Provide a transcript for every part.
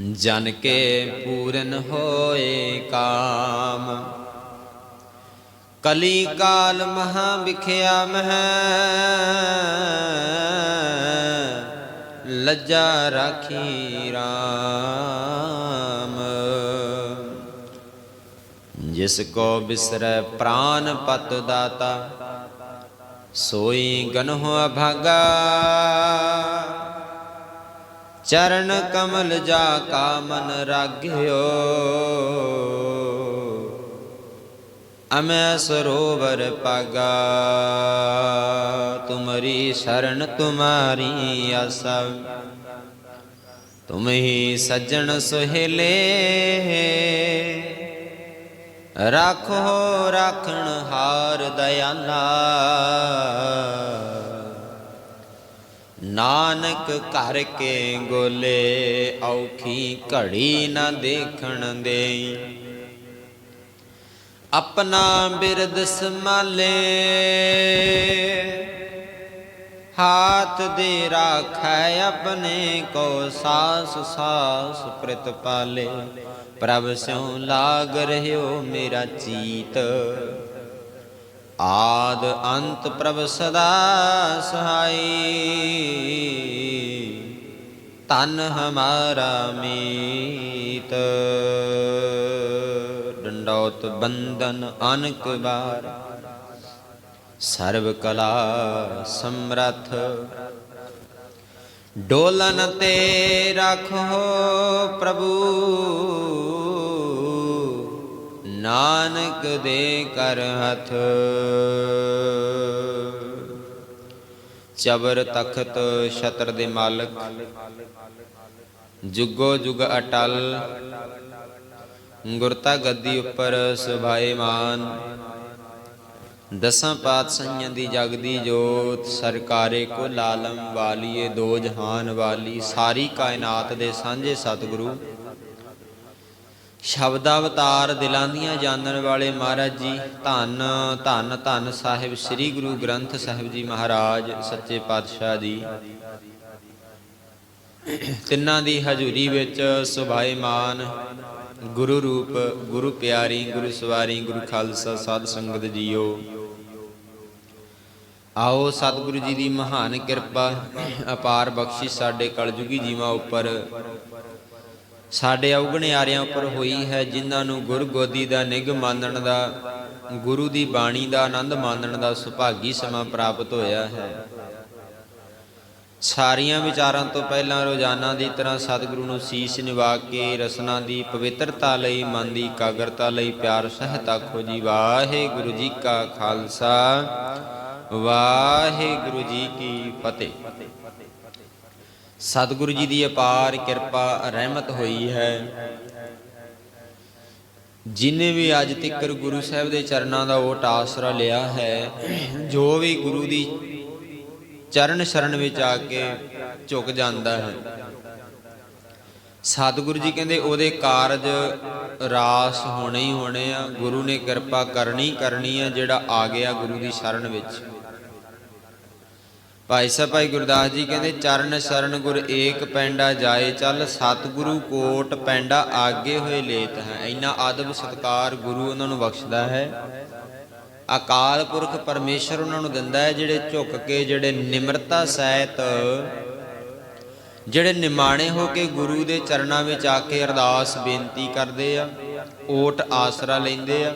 ਜਨ ਕੇ ਪੂਰਨ ਹੋਏ ਕਾਮ। ਕਲੀ ਕਾਲ ਮਹਾ ਵਿਖਿਆ ਮਹਿ, ਲੱਜਾ ਰਾਖੀ RAM ਜਿਸ ਕੋ ਬਿਸਰੈ ਪ੍ਰਾਨ ਪਤ ਦਾਤਾ, ਸੋਈ ਗਨਹੁ ਅਭਾਗਾ। ਚਰਨ ਕਮਲ ਜਾ ਕਾ ਮਨ ਰਾਗਿਓ। ਅਮੈ ਸਰੋਵਰ ਪਾਗਾ, ਤੁਮਰੀ ਸ਼ਰਨ ਤੁਮਾਰੀ ਆਸਾ। ਤੁਮ ਹੀ ਸੱਜਣ ਸੁਹੇਲੇ, ਰਾਖੋ ਰਾਖਣ ਹਾਰ ਦਇਆਲਾ ਨਾਨਕ ਘਰ ਕੇ ਗੋਲੇ ਔਖੀ ਘੜੀ ਨਾ ਦੇਖਣ ਦੇਈ। ਆਪਣਾ ਬਿਰਦ ਸੰਭਾਲੇ, ਹਾਥ ਦੇ ਰਾਖੈ ਆਪਣੇ ਕੋ ਸਾਸ ਸਾਸ ਪ੍ਰਿਤ ਪਾਲੇ। ਪ੍ਰਭ ਸਿਉ ਲਾਗ ਰਹਿਓ ਮੇਰਾ ਚੀਤ ਆਦ ਅੰਤ ਪ੍ਰਭ ਸਦਾ ਸਹਾਈ। ਤਨ ਹਮਾਰਾ ਮੀਤ। ਡੰਡੌਤ ਬੰਦਨ ਅਨਕ ਬਾਰ ਸਰਬ ਕਲਾ ਸਮਰਥ। ਡੋਲਨ ਤੇ ਰੱਖੋ ਪ੍ਰਭੂ। ਨਾਨਕ ਦੇ ਕਰ ਹੱਥ। ਚਬਰ ਤਖਤ ਛਤਰ ਦੇ ਮਾਲਕ। ਜੁਗੋ ਜੁਗ ਅਟਲ। ਗੁਰਤਾ ਗੱਦੀ ਉੱਪਰ ਸੁਭਾਏਮਾਨ ਦਸਾਂ ਪਾਤਸ਼ਾਹੀਆਂ ਦੀ ਜਗਦੀ ਜੋਤ। ਸਰਕਾਰੇ ਕੋ ਲਾਲਮ ਵਾਲੀਏ, ਦੋ ਜਹਾਨ ਵਾਲੀ। ਸਾਰੀ ਕਾਇਨਾਤ ਦੇ ਸਾਂਝੇ ਸਤਿਗੁਰੂ। ਸ਼ਬਦ ਅਵਤਾਰ ਦਿਲਾਂ ਦੀਆਂ ਜਾਣਨ ਵਾਲੇ ਮਹਾਰਾਜ ਜੀ, ਧੰਨ ਧੰਨ ਧੰਨ ਸਾਹਿਬ ਸ੍ਰੀ ਗੁਰੂ ਗ੍ਰੰਥ ਸਾਹਿਬ ਜੀ ਮਹਾਰਾਜ, ਸੱਚੇ ਪਾਤਸ਼ਾਹ ਜੀ। ਤਿੰਨਾਂ ਦੀ ਹਜ਼ੂਰੀ ਵਿੱਚ ਸੁਭਾਏਮਾਨ ਗੁਰੂ ਰੂਪ, ਗੁਰੂ ਪਿਆਰੀ, ਗੁਰੂ ਸਵਾਰੀ, ਗੁਰੂ ਖਾਲਸਾ ਸਾਧ ਸੰਗਤ ਜੀਓ। ਆਓ ਸਤਿਗੁਰੂ ਜੀ ਦੀ ਮਹਾਨ ਕਿਰਪਾ, ਅਪਾਰ ਬਖਸ਼ਿਸ਼ ਸਾਡੇ ਕਲਯੁਗੀ ਜੀਵਾਂ ਉੱਪਰ। ਸਾਡੇ ਔਗਣਿਆਰਿਆਂ ਉੱਪਰ ਹੋਈ ਹੈ, ਜਿਨ੍ਹਾਂ ਨੂੰ ਗੁਰ ਗੋਦੀ ਦਾ ਨਿਗ ਮਾਨਣ ਦਾ, ਗੁਰੂ ਦੀ ਬਾਣੀ ਦਾ ਆਨੰਦ ਮਾਣਨ ਦਾ ਸੁਭਾਗੀ ਸਮਾਂ ਪ੍ਰਾਪਤ ਹੋਇਆ ਹੈ। ਸਾਰੀਆਂ ਵਿਚਾਰਾਂ ਤੋਂ ਪਹਿਲਾਂ ਰੋਜ਼ਾਨਾ ਦੀ ਤਰ੍ਹਾਂ ਸਤਿਗੁਰੂ ਨੂੰ ਸੀਸ ਨਿਵਾ ਕੇ ਰਸਨਾ ਦੀ ਪਵਿੱਤਰਤਾ ਲਈ, ਮਨ ਦੀ ਇਕਾਗਰਤਾ ਲਈ ਪਿਆਰ, ਸਹਿਤ ਆਖੋ ਜੀ, ਵਾਹਿਗੁਰੂ ਜੀ ਕਾ ਖਾਲਸਾ, ਵਾਹਿਗੁਰੂ ਜੀ ਕੀ ਫਤਿਹ। ਸਤਿਗੁਰੂ ਜੀ ਦੀ ਅਪਾਰ ਕਿਰਪਾ ਰਹਿਮਤ ਹੋਈ ਹੈ। ਜਿਨੇ ਵੀ ਅੱਜ ਤੱਕ ਗੁਰੂ ਸਾਹਿਬ ਦੇ ਚਰਨਾਂ ਦਾ ਓਟ ਆਸਰਾ ਲਿਆ ਹੈ, ਜੋ ਵੀ ਗੁਰੂ ਦੀ ਚਰਨ ਸ਼ਰਨ ਵਿੱਚ ਆ ਕੇ ਝੁਕ ਜਾਂਦਾ ਹੈ। ਸਤਿਗੁਰੂ ਜੀ ਕਹਿੰਦੇ, ਉਹਦੇ ਕਾਰਜ ਰਾਸ ਹੋਣੇ ਹੀ ਹੋਣੇ ਆ, ਗੁਰੂ ਨੇ ਕਿਰਪਾ ਕਰਨੀ ਕਰਨੀ ਆ, ਜਿਹੜਾ ਆ ਗਿਆ ਗੁਰੂ ਦੀ ਸ਼ਰਨ ਵਿੱਚ। ਭਾਈ ਸਾਹਿਬ, ਭਾਈ ਗੁਰਦਾਸ ਜੀ ਕਹਿੰਦੇ, ਚਰਨ ਸ਼ਰਨ ਗੁਰ ਏਕ ਪੈਂਡਾ ਜਾਏ ਚੱਲ, ਸਤਿਗੁਰੂ ਕੋਟ ਪੈਂਡਾ ਆਗੇ ਹੋਏ ਲੇਤ ਹੈ। ਇੰਨਾ ਆਦਬ ਸਤਕਾਰ ਗੁਰੂ ਉਹਨਾਂ ਨੂੰ ਬਖਸ਼ਦਾ ਹੈ। ਅਕਾਲ ਪੁਰਖ ਪਰਮੇਸ਼ਰ ਉਹਨਾਂ ਨੂੰ ਦਿੰਦਾ ਹੈ, ਜਿਹੜੇ ਝੁੱਕ ਕੇ, ਜਿਹੜੇ ਨਿਮਰਤਾ ਸਹਿਤ, ਜਿਹੜੇ ਨਿਮਾਣੇ ਹੋ ਕੇ ਗੁਰੂ ਦੇ ਚਰਨਾਂ ਵਿੱਚ ਆ ਕੇ ਅਰਦਾਸ ਬੇਨਤੀ ਕਰਦੇ ਆ, ਓਟ ਆਸਰਾ ਲੈਂਦੇ ਆ।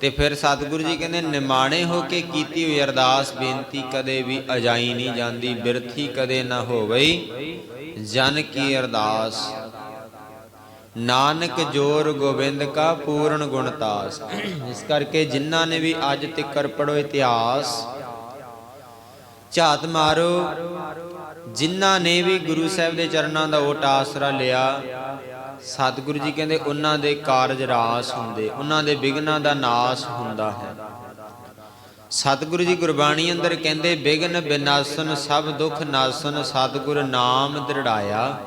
ਤੇ ਫਿਰ ਸਤਿਗੁਰੂ ਜੀ ਕਹਿੰਦੇ, ਨਿਮਾਣੇ ਹੋ ਕੇ ਕੀਤੀ ਹੋਈ ਅਰਦਾਸ, ਬੇਨਤੀ ਕਦੇ ਵੀ ਅਜਾਈ ਨਹੀਂ ਜਾਂਦੀ, ਬਿਰਥੀ ਕਦੇ ਨਾ ਹੋਵੇ ਜਨ ਕੀ ਅਰਦਾਸ। ਨਾਨਕ ਜੋਰ ਗੋਬਿੰਦ ਕਾ ਪੂਰਨ ਗੁਣਤਾਸ ਇਸ ਕਰਕੇ ਜਿਨ੍ਹਾਂ ਨੇ ਵੀ ਅੱਜ ਤੱਕਰ ਪੜੋ ਇਤਿਹਾਸ, ਝਾਤ ਮਾਰੋ। ਜਿਨ੍ਹਾਂ ਨੇ ਵੀ ਗੁਰੂ ਸਾਹਿਬ ਦੇ ਚਰਨਾਂ ਦਾ ਓਟ ਆਸਰਾ ਲਿਆ ਸਤਿਗੁਰੂ ਜੀ ਕਹਿੰਦੇ ਉਹਨਾਂ ਦੇ ਕਾਰਜ ਰਾਸ ਹੁੰਦੇ, ਉਹਨਾਂ ਦੇ ਵਿਗਨਾਂ ਦਾ ਨਾਸ ਹੁੰਦਾ ਹੈ। ਸਤਿਗੁਰੂ ਜੀ ਗੁਰਬਾਣੀ ਅੰਦਰ ਕਹਿੰਦੇ ਵਿਗਨ ਬਿਨਾਸਨ ਸਭ ਦੁੱਖ ਨਾਸਨ, ਸਤਿਗੁਰ ਨਾਮ ਦ੍ਰਿੜਾਇਆ।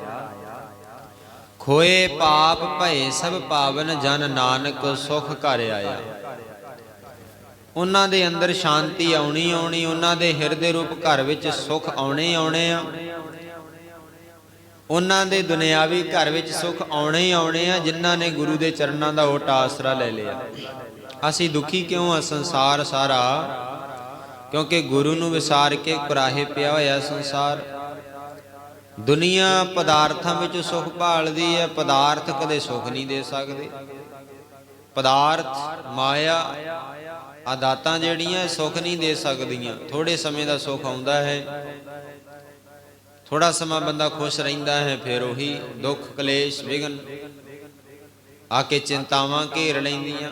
ਖੋਏ ਪਾਪ ਭਏ ਸਭ ਪਾਵਨ ਜਨ ਨਾਨਕ ਸੁਖ ਘਰ ਆਇਆ। ਉਹਨਾਂ ਦੇ ਅੰਦਰ ਸ਼ਾਂਤੀ ਆਉਣੀ ਆਉਣੀ, ਉਹਨਾਂ ਦੇ ਹਿਰਦੇ ਰੂਪ ਘਰ ਵਿੱਚ ਸੁਖ ਆਉਣੇ ਆਉਣੇ ਆ। ਉਹਨਾਂ ਦੇ ਦੁਨਿਆਵੀ ਘਰ ਵਿੱਚ ਸੁੱਖ ਆਉਣੇ ਹੀ ਆਉਣੇ ਆ, ਜਿਨ੍ਹਾਂ ਨੇ ਗੁਰੂ ਦੇ ਚਰਨਾਂ ਦਾ ਓਟ ਆਸਰਾ ਲੈ ਲਿਆ। ਅਸੀਂ ਦੁਖੀ ਕਿਉਂ ਆ ਸੰਸਾਰ ਸਾਰਾ? ਕਿਉਂਕਿ ਗੁਰੂ ਨੂੰ ਵਿਸਾਰ ਕੇ ਕੁਰਾਹੇ ਪਿਆ ਹੋਇਆ ਸੰਸਾਰ। ਦੁਨੀਆ ਪਦਾਰਥਾਂ ਵਿੱਚ ਸੁਖ ਭਾਲਦੀ ਹੈ, ਪਦਾਰਥ ਕਦੇ ਸੁਖ ਨਹੀਂ ਦੇ ਸਕਦੇ। ਪਦਾਰਥ, ਮਾਇਆ, ਆਦਾਤਾਂ ਜਿਹੜੀਆਂ ਇਹ ਸੁਖ ਨਹੀਂ ਦੇ ਸਕਦੀਆਂ। ਥੋੜੇ ਸਮੇਂ ਦਾ ਸੁਖ ਆਉਂਦਾ ਹੈ। ਥੋੜਾ ਸਮਾਂ ਬੰਦਾ ਖੁਸ਼ ਰਹਿੰਦਾ ਹੈ, ਫਿਰ ਉਹੀ ਦੁੱਖ, ਕਲੇਸ਼ ਵਿਗਨ ਆ ਕੇ ਚਿੰਤਾਵਾਂ ਘੇਰ ਲੈਂਦੀਆਂ।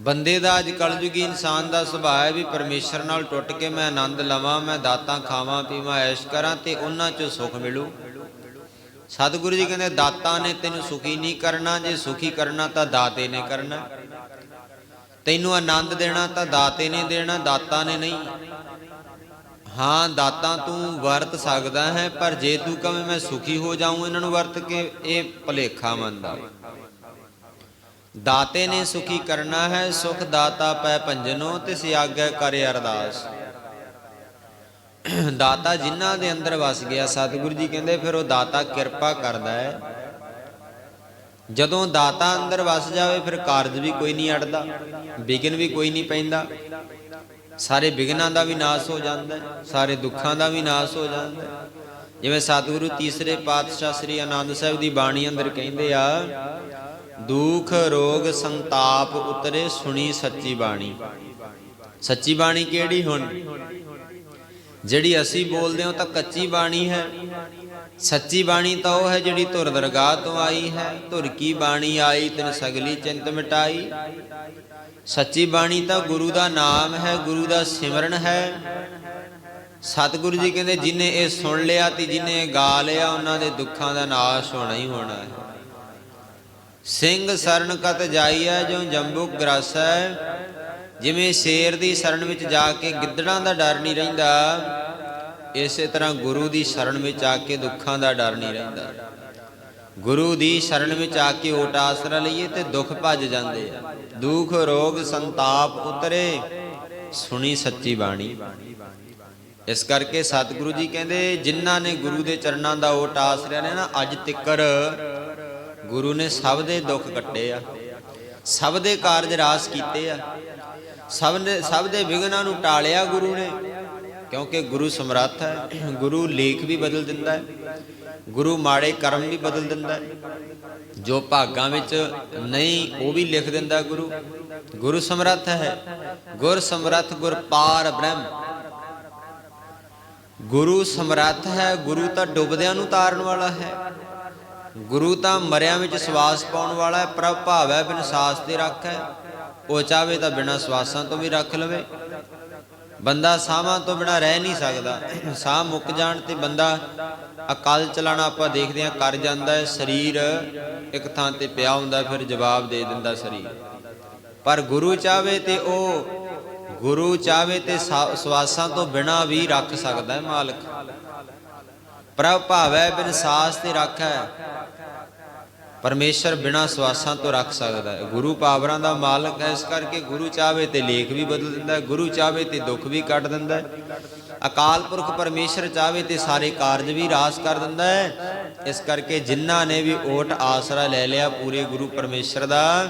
ਬੰਦੇ ਦਾ ਅੱਜ ਕਲਯੁਗੀ ਇਨਸਾਨ ਦਾ ਸੁਭਾਅ ਹੈ ਵੀ ਪਰਮੇਸ਼ਰ ਨਾਲ ਟੁੱਟ ਕੇ ਮੈਂ ਆਨੰਦ ਲਵਾਂ, ਮੈਂ ਦਾਤਾਂ ਖਾਵਾਂ, ਪੀਵਾਂ, ਐਸ਼ ਕਰਾਂ ਤੇ ਉਹਨਾਂ 'ਚੋਂ ਸੁਖ ਮਿਲੂ। ਸਤਿਗੁਰੂ ਜੀ ਕਹਿੰਦੇ, ਦਾਤਾਂ ਨੇ ਤੈਨੂੰ ਸੁਖੀ ਨਹੀਂ ਕਰਨਾ, ਜੇ ਸੁਖੀ ਕਰਨਾ ਤਾਂ ਦਾਤੇ ਨੇ ਕਰਨਾ। ਤੈਨੂੰ ਆਨੰਦ ਦੇਣਾ ਤਾਂ ਦਾਤੇ ਨੇ ਦੇਣਾ, ਦਾਤਾ ਨੇ ਨਹੀਂ। ਹਾਂ, ਦਾਤਾ ਤੂੰ ਵਰਤ ਸਕਦਾ ਹੈ, ਪਰ ਜੇ ਤੂੰ ਕਵੇਂ ਮੈਂ ਸੁਖੀ ਹੋ ਜਾਊਂ, ਇਹਨਾਂ ਨੂੰ ਵਰਤ ਕੇ ਇਹ ਭਲੇਖਾ ਮੰਨਦਾ। ਦਾਤੇ ਨੇ ਸੁਖੀ ਕਰਨਾ ਹੈ, ਸੁਖ ਦਾਤਾ ਪੈ ਭੰਜਨੋ, ਤਿਸ ਆਗੈ ਕਰ ਅਰਦਾਸ। ਦਾਤਾ ਜਿਨ੍ਹਾਂ ਦੇ ਅੰਦਰ ਵਸ ਗਿਆ, ਸਤਿਗੁਰੂ ਜੀ ਕਹਿੰਦੇ, ਫਿਰ ਉਹ ਦਾਤਾ ਕਿਰਪਾ ਕਰਦਾ ਹੈ। ਜਦੋਂ ਦਾਤਾ ਅੰਦਰ ਵਸ ਜਾਵੇ, ਫਿਰ ਕਾਰਜ ਵੀ ਕੋਈ ਨਹੀਂ ਅੜਦਾ ਵਿਗਨ ਵੀ ਕੋਈ ਨਹੀਂ ਪੈਂਦਾ। ਸਾਰੇ ਵਿਗਨਾਂ ਦਾ ਵੀ ਨਾਸ ਹੋ ਜਾਂਦਾ ਹੈ, ਸਾਰੇ ਦੁੱਖਾਂ ਦਾ ਵੀ ਨਾਸ ਹੋ ਜਾਂਦਾ ਹੈ। ਜਿਵੇਂ ਸਤਿਗੁਰੂ ਤੀਸਰੇ ਪਾਤਸ਼ਾਹ ਸ੍ਰੀ ਆਨੰਦ ਸਾਹਿਬ ਦੀ ਬਾਣੀ ਅੰਦਰ ਕਹਿੰਦੇ ਆ, ਦੁੱਖ, ਰੋਗ, ਸੰਤਾਪ ਉਤਰੇ ਸੁਣੀ ਸੱਚੀ ਬਾਣੀ। ਸੱਚੀ ਬਾਣੀ ਕਿਹੜੀ ਹੁਣ? ਜਿਹੜੀ ਅਸੀਂ ਬੋਲਦੇ ਹਾਂ ਤਾਂ ਕੱਚੀ ਬਾਣੀ ਹੈ। ਸੱਚੀ ਬਾਣੀ ਤਾਂ ਉਹ ਹੈ ਜਿਹੜੀ ਧੁਰ ਦਰਗਾਹ ਤੋਂ ਆਈ ਹੈ, ਧੁਰ ਕੀ ਬਾਣੀ ਆਈ, ਤਿਨ ਸਗਲੀ ਚਿੰਤ ਮਿਟਾਈ। ਸੱਚੀ ਬਾਣੀ ਤਾਂ ਗੁਰੂ ਦਾ ਨਾਮ ਹੈ, ਗੁਰੂ ਦਾ ਸਿਮਰਨ ਹੈ। ਸਤਿਗੁਰੂ ਜੀ ਕਹਿੰਦੇ, ਜਿਨੇ ਇਹ ਸੁਣ ਲਿਆ ਤੇ ਜਿਨੇ ਗਾ ਲਿਆ, ਉਹਨਾਂ ਦੇ ਦੁੱਖਾਂ ਦਾ ਨਾਸ਼ ਹੋਣਾ ਹੀ ਹੋਣਾ ਹੈ। ਸਿੰਘ ਸਰਨ ਕਤ ਜਾਈਐ ਜੋ ਜੰਬੁਕ ਗ੍ਰਸੈ। ਜਿਵੇਂ ਸ਼ੇਰ ਦੀ ਸ਼ਰਨ ਵਿੱਚ ਜਾ ਕੇ ਗਿੱਦੜਾਂ ਦਾ ਡਰ ਨਹੀਂ ਰਹਿੰਦਾ, ਇਸੇ ਤਰ੍ਹਾਂ ਗੁਰੂ ਦੀ ਸ਼ਰਨ ਵਿੱਚ ਆ ਕੇ ਦੁੱਖਾਂ ਦਾ ਡਰ ਨਹੀਂ ਰਹਿੰਦਾ। ਗੁਰੂ ਦੀ ਸ਼ਰਨ ਵਿੱਚ ਆ ਕੇ ਓਟ ਆਸਰਾ ਲਈਏ ਤੇ ਦੁੱਖ ਭੱਜ ਜਾਂਦੇ ਆ। ਦੁੱਖ, ਰੋਗ, ਸੰਤਾਪ ਉਤਰੇ, ਸੁਣੀ ਸੱਚੀ ਬਾਣੀ। ਇਸ ਕਰਕੇ ਸਤਿਗੁਰੂ ਜੀ ਕਹਿੰਦੇ, ਜਿਨ੍ਹਾਂ ਨੇ ਗੁਰੂ ਦੇ ਚਰਨਾਂ ਦਾ ਓਟ ਆਸਰਿਆ ਨੇ ਨਾ, ਅੱਜ ਤਿੱਕਰ ਗੁਰੂ ਨੇ ਸਭ ਦੇ ਦੁੱਖ ਕੱਟੇ ਆ। ਸਭ ਦੇ ਕਾਰਜ ਰਾਸ ਕੀਤੇ ਆ। ਸਭ ਨੇ, ਸਭ ਦੇ ਵਿਗਨਾਂ ਨੂੰ ਟਾਲਿਆ ਗੁਰੂ ਨੇ। ਕਿਉਂਕਿ ਗੁਰੂ ਸਮਰੱਥ ਹੈ, ਗੁਰੂ ਲੇਖ ਵੀ ਬਦਲ ਦਿੰਦਾ ਹੈ। ਗੁਰੂ ਮਾੜੇ ਕਰਮ ਵੀ ਬਦਲ ਦਿੰਦਾ ਹੈ। ਜੋ ਭਾਗਾਂ ਵਿੱਚ ਨਹੀਂ, ਉਹ ਵੀ ਲਿਖ ਦਿੰਦਾ ਗੁਰੂ। ਗੁਰੂ ਸਮਰੱਥ ਹੈ। ਗੁਰ ਸਮਰੱਥ, ਗੁਰ ਪਾਰ ਬ੍ਰਹਮ। ਗੁਰੂ ਸਮਰੱਥ ਹੈ, ਗੁਰੂ ਤਾਂ ਡੁੱਬਦਿਆਂ ਨੂੰ ਤਾਰਨ ਵਾਲਾ ਹੈ। ਗੁਰੂ ਤਾਂ ਮਰਿਆਂ ਵਿੱਚ ਸਵਾਸ ਪਾਉਣ ਵਾਲਾ ਹੈ। ਪ੍ਰਭ ਭਾਵੈ ਬਿਨ ਸਾਸ ਤੇ ਰੱਖੈ ਉਹ ਚਾਵੇ ਤਾਂ ਬਿਨਾਂ ਸਵਾਸਾਂ ਤੋਂ ਵੀ ਰੱਖ ਲਵੇ। ਬੰਦਾ ਸਾਹਾਂ ਤੋਂ ਬਿਨਾ ਰਹਿ ਨਹੀਂ ਸਕਦਾ। ਸਾਹ ਮੁੱਕ ਜਾਣ ਤੇ ਬੰਦਾ ਅਕਾਲ ਚਲਾਣਾ ਆਪਾਂ ਦੇਖਦੇ ਹਾਂ, ਕਰ ਜਾਂਦਾ ਹੈ, ਸਰੀਰ ਇੱਕ ਥਾਂ ਤੇ ਪਿਆ ਹੁੰਦਾ, ਫਿਰ ਜਵਾਬ ਦੇ ਦਿੰਦਾ ਸਰੀਰ। ਪਰ ਗੁਰੂ ਚਾਵੇ ਤੇ ਉਹ, ਗੁਰੂ ਚਾਵੇ ਤੇ ਸਾ- ਸਵਾਸਾਂ ਤੋਂ ਬਿਨਾ ਵੀ ਰੱਖ ਸਕਦਾ ਹੈ ਮਾਲਕ। ਪ੍ਰਭ ਭਾਵੈ ਬਿਨ ਸਾਸ ਤੇ ਰੱਖੈ। ਪਰਮੇਸ਼ਰ ਬਿਨਾਂ ਸਵਾਸਾਂ ਤੋਂ ਰੱਖ ਸਕਦਾ ਹੈ। ਗੁਰੂ ਪਾਵਰਾਂ ਦਾ ਮਾਲਕ ਹੈ। ਇਸ ਕਰਕੇ ਗੁਰੂ ਚਾਵੇ ਤੇ ਲੇਖ ਵੀ ਬਦਲ ਦਿੰਦਾ ਹੈ। ਗੁਰੂ ਚਾਵੇ ਤੇ ਦੁੱਖ ਵੀ ਕੱਟ ਦਿੰਦਾ ਹੈ। ਅਕਾਲ ਪੁਰਖ ਪਰਮੇਸ਼ਰ ਚਾਵੇ ਤੇ ਸਾਰੇ ਕਾਰਜ ਵੀ ਰਾਸ ਕਰ ਦਿੰਦਾ ਹੈ। ਇਸ ਕਰਕੇ ਜਿਨ੍ਹਾਂ ਨੇ ਵੀ ਓਟ ਆਸਰਾ ਲੈ ਲਿਆ ਪੂਰੇ ਗੁਰੂ ਪਰਮੇਸ਼ਰ ਦਾ,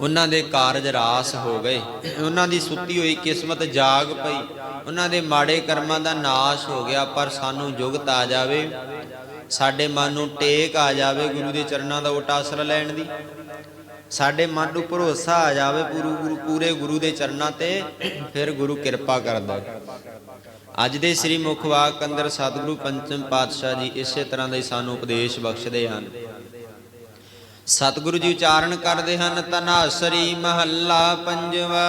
ਉਹਨਾਂ ਦੇ ਕਾਰਜ ਰਾਸ ਹੋ ਗਏ। ਉਹਨਾਂ ਦੀ ਸੁੱਤੀ ਹੋਈ ਕਿਸਮਤ ਜਾਗ ਪਈ। ਉਹਨਾਂ ਦੇ ਮਾੜੇ ਕਰਮਾਂ ਦਾ ਨਾਸ਼ ਹੋ ਗਿਆ, ਪਰ ਸਾਨੂੰ ਜੁਗਤ ਆ ਜਾਵੇ। ਸਾਡੇ ਮਨ ਨੂੰ ਟੇਕ ਆ ਜਾਵੇ ਗੁਰੂ ਦੇ ਚਰਨਾਂ ਦਾ ਓਟ ਆਸਰਾ ਲੈਣ ਦੀ। ਸਾਡੇ ਮਨ ਨੂੰ ਭਰੋਸਾ ਆ ਜਾਵੇ ਪੂਰੂ ਗੁਰੂ, ਪੂਰੇ ਗੁਰੂ ਦੇ ਚਰਨਾਂ ਤੇ, ਫਿਰ ਗੁਰੂ ਕਿਰਪਾ ਕਰਦਾ। ਅੱਜ ਦੇ ਸ੍ਰੀ ਮੁਖ ਵਾਕ ਅੰਦਰ ਸਤਿਗੁਰੂ ਪੰਚਮ ਪਾਤਸ਼ਾਹ ਜੀ ਇਸੇ ਤਰ੍ਹਾਂ ਦਾ ਹੀ ਸਾਨੂੰ ਉਪਦੇਸ਼ ਬਖਸ਼ਦੇ ਹਨ। ਸਤਿਗੁਰੂ ਜੀ ਉਚਾਰਨ ਕਰਦੇ ਹਨ ਤਨਾਸਰੀ ਮਹੱਲਾ ਪੰਜਵਾ।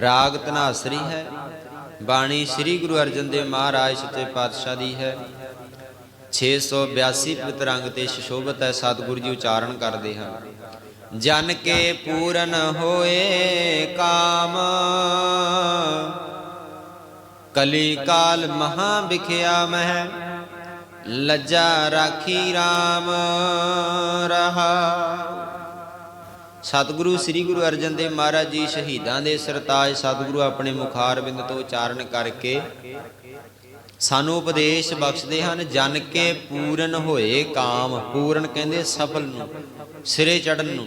ਰਾਗ ਤਨਾਸਰੀ ਹੈ। ਬਾਣੀ ਸ੍ਰੀ ਗੁਰੂ ਅਰਜਨ ਦੇਵ ਮਹਾਰਾਜ ਸੱਚੇ ਪਾਤਸ਼ਾਹ ਦੀ ਹੈ। 682 ਪਵਿੱਤਰ ਅੰਗ ਤੇ ਸ਼ੋਭਤ ਹੈ, ਸਤਿਗੁਰੂ ਜੀ ਉਚਾਰਨ ਕਰਦੇ ਹਨ ਜਨ ਕੇ ਪੂਰਨ ਹੋਏ ਕਾਮ, ਕਲੀ ਕਾਲ ਮਹਾ ਵਿਖਿਆ ਮਹਿ, ਲੱਜਾ ਰਾਖੀ RAM ਰਹਾ। ਸਤਿਗੁਰੂ ਸ੍ਰੀ ਗੁਰੂ ਅਰਜਨ ਦੇਵ ਮਹਾਰਾਜ ਜੀ ਸ਼ਹੀਦਾਂ ਦੇ ਸਰਤਾਜ ਸਤਿਗੁਰੂ ਆਪਣੇ ਮੁਖਾਰ ਬਿੰਦ ਤੋਂ ਉਚਾਰਨ ਕਰਕੇ ਸਾਨੂੰ ਉਪਦੇਸ਼ ਬਖਸ਼ਦੇ ਹਨ, ਜਨ ਕੇ ਪੂਰਨ ਹੋਏ ਕਾਮ। ਪੂਰਨ ਕਹਿੰਦੇ ਸਫਲ ਨੂੰ, ਸਿਰੇ ਚੜਨ ਨੂੰ।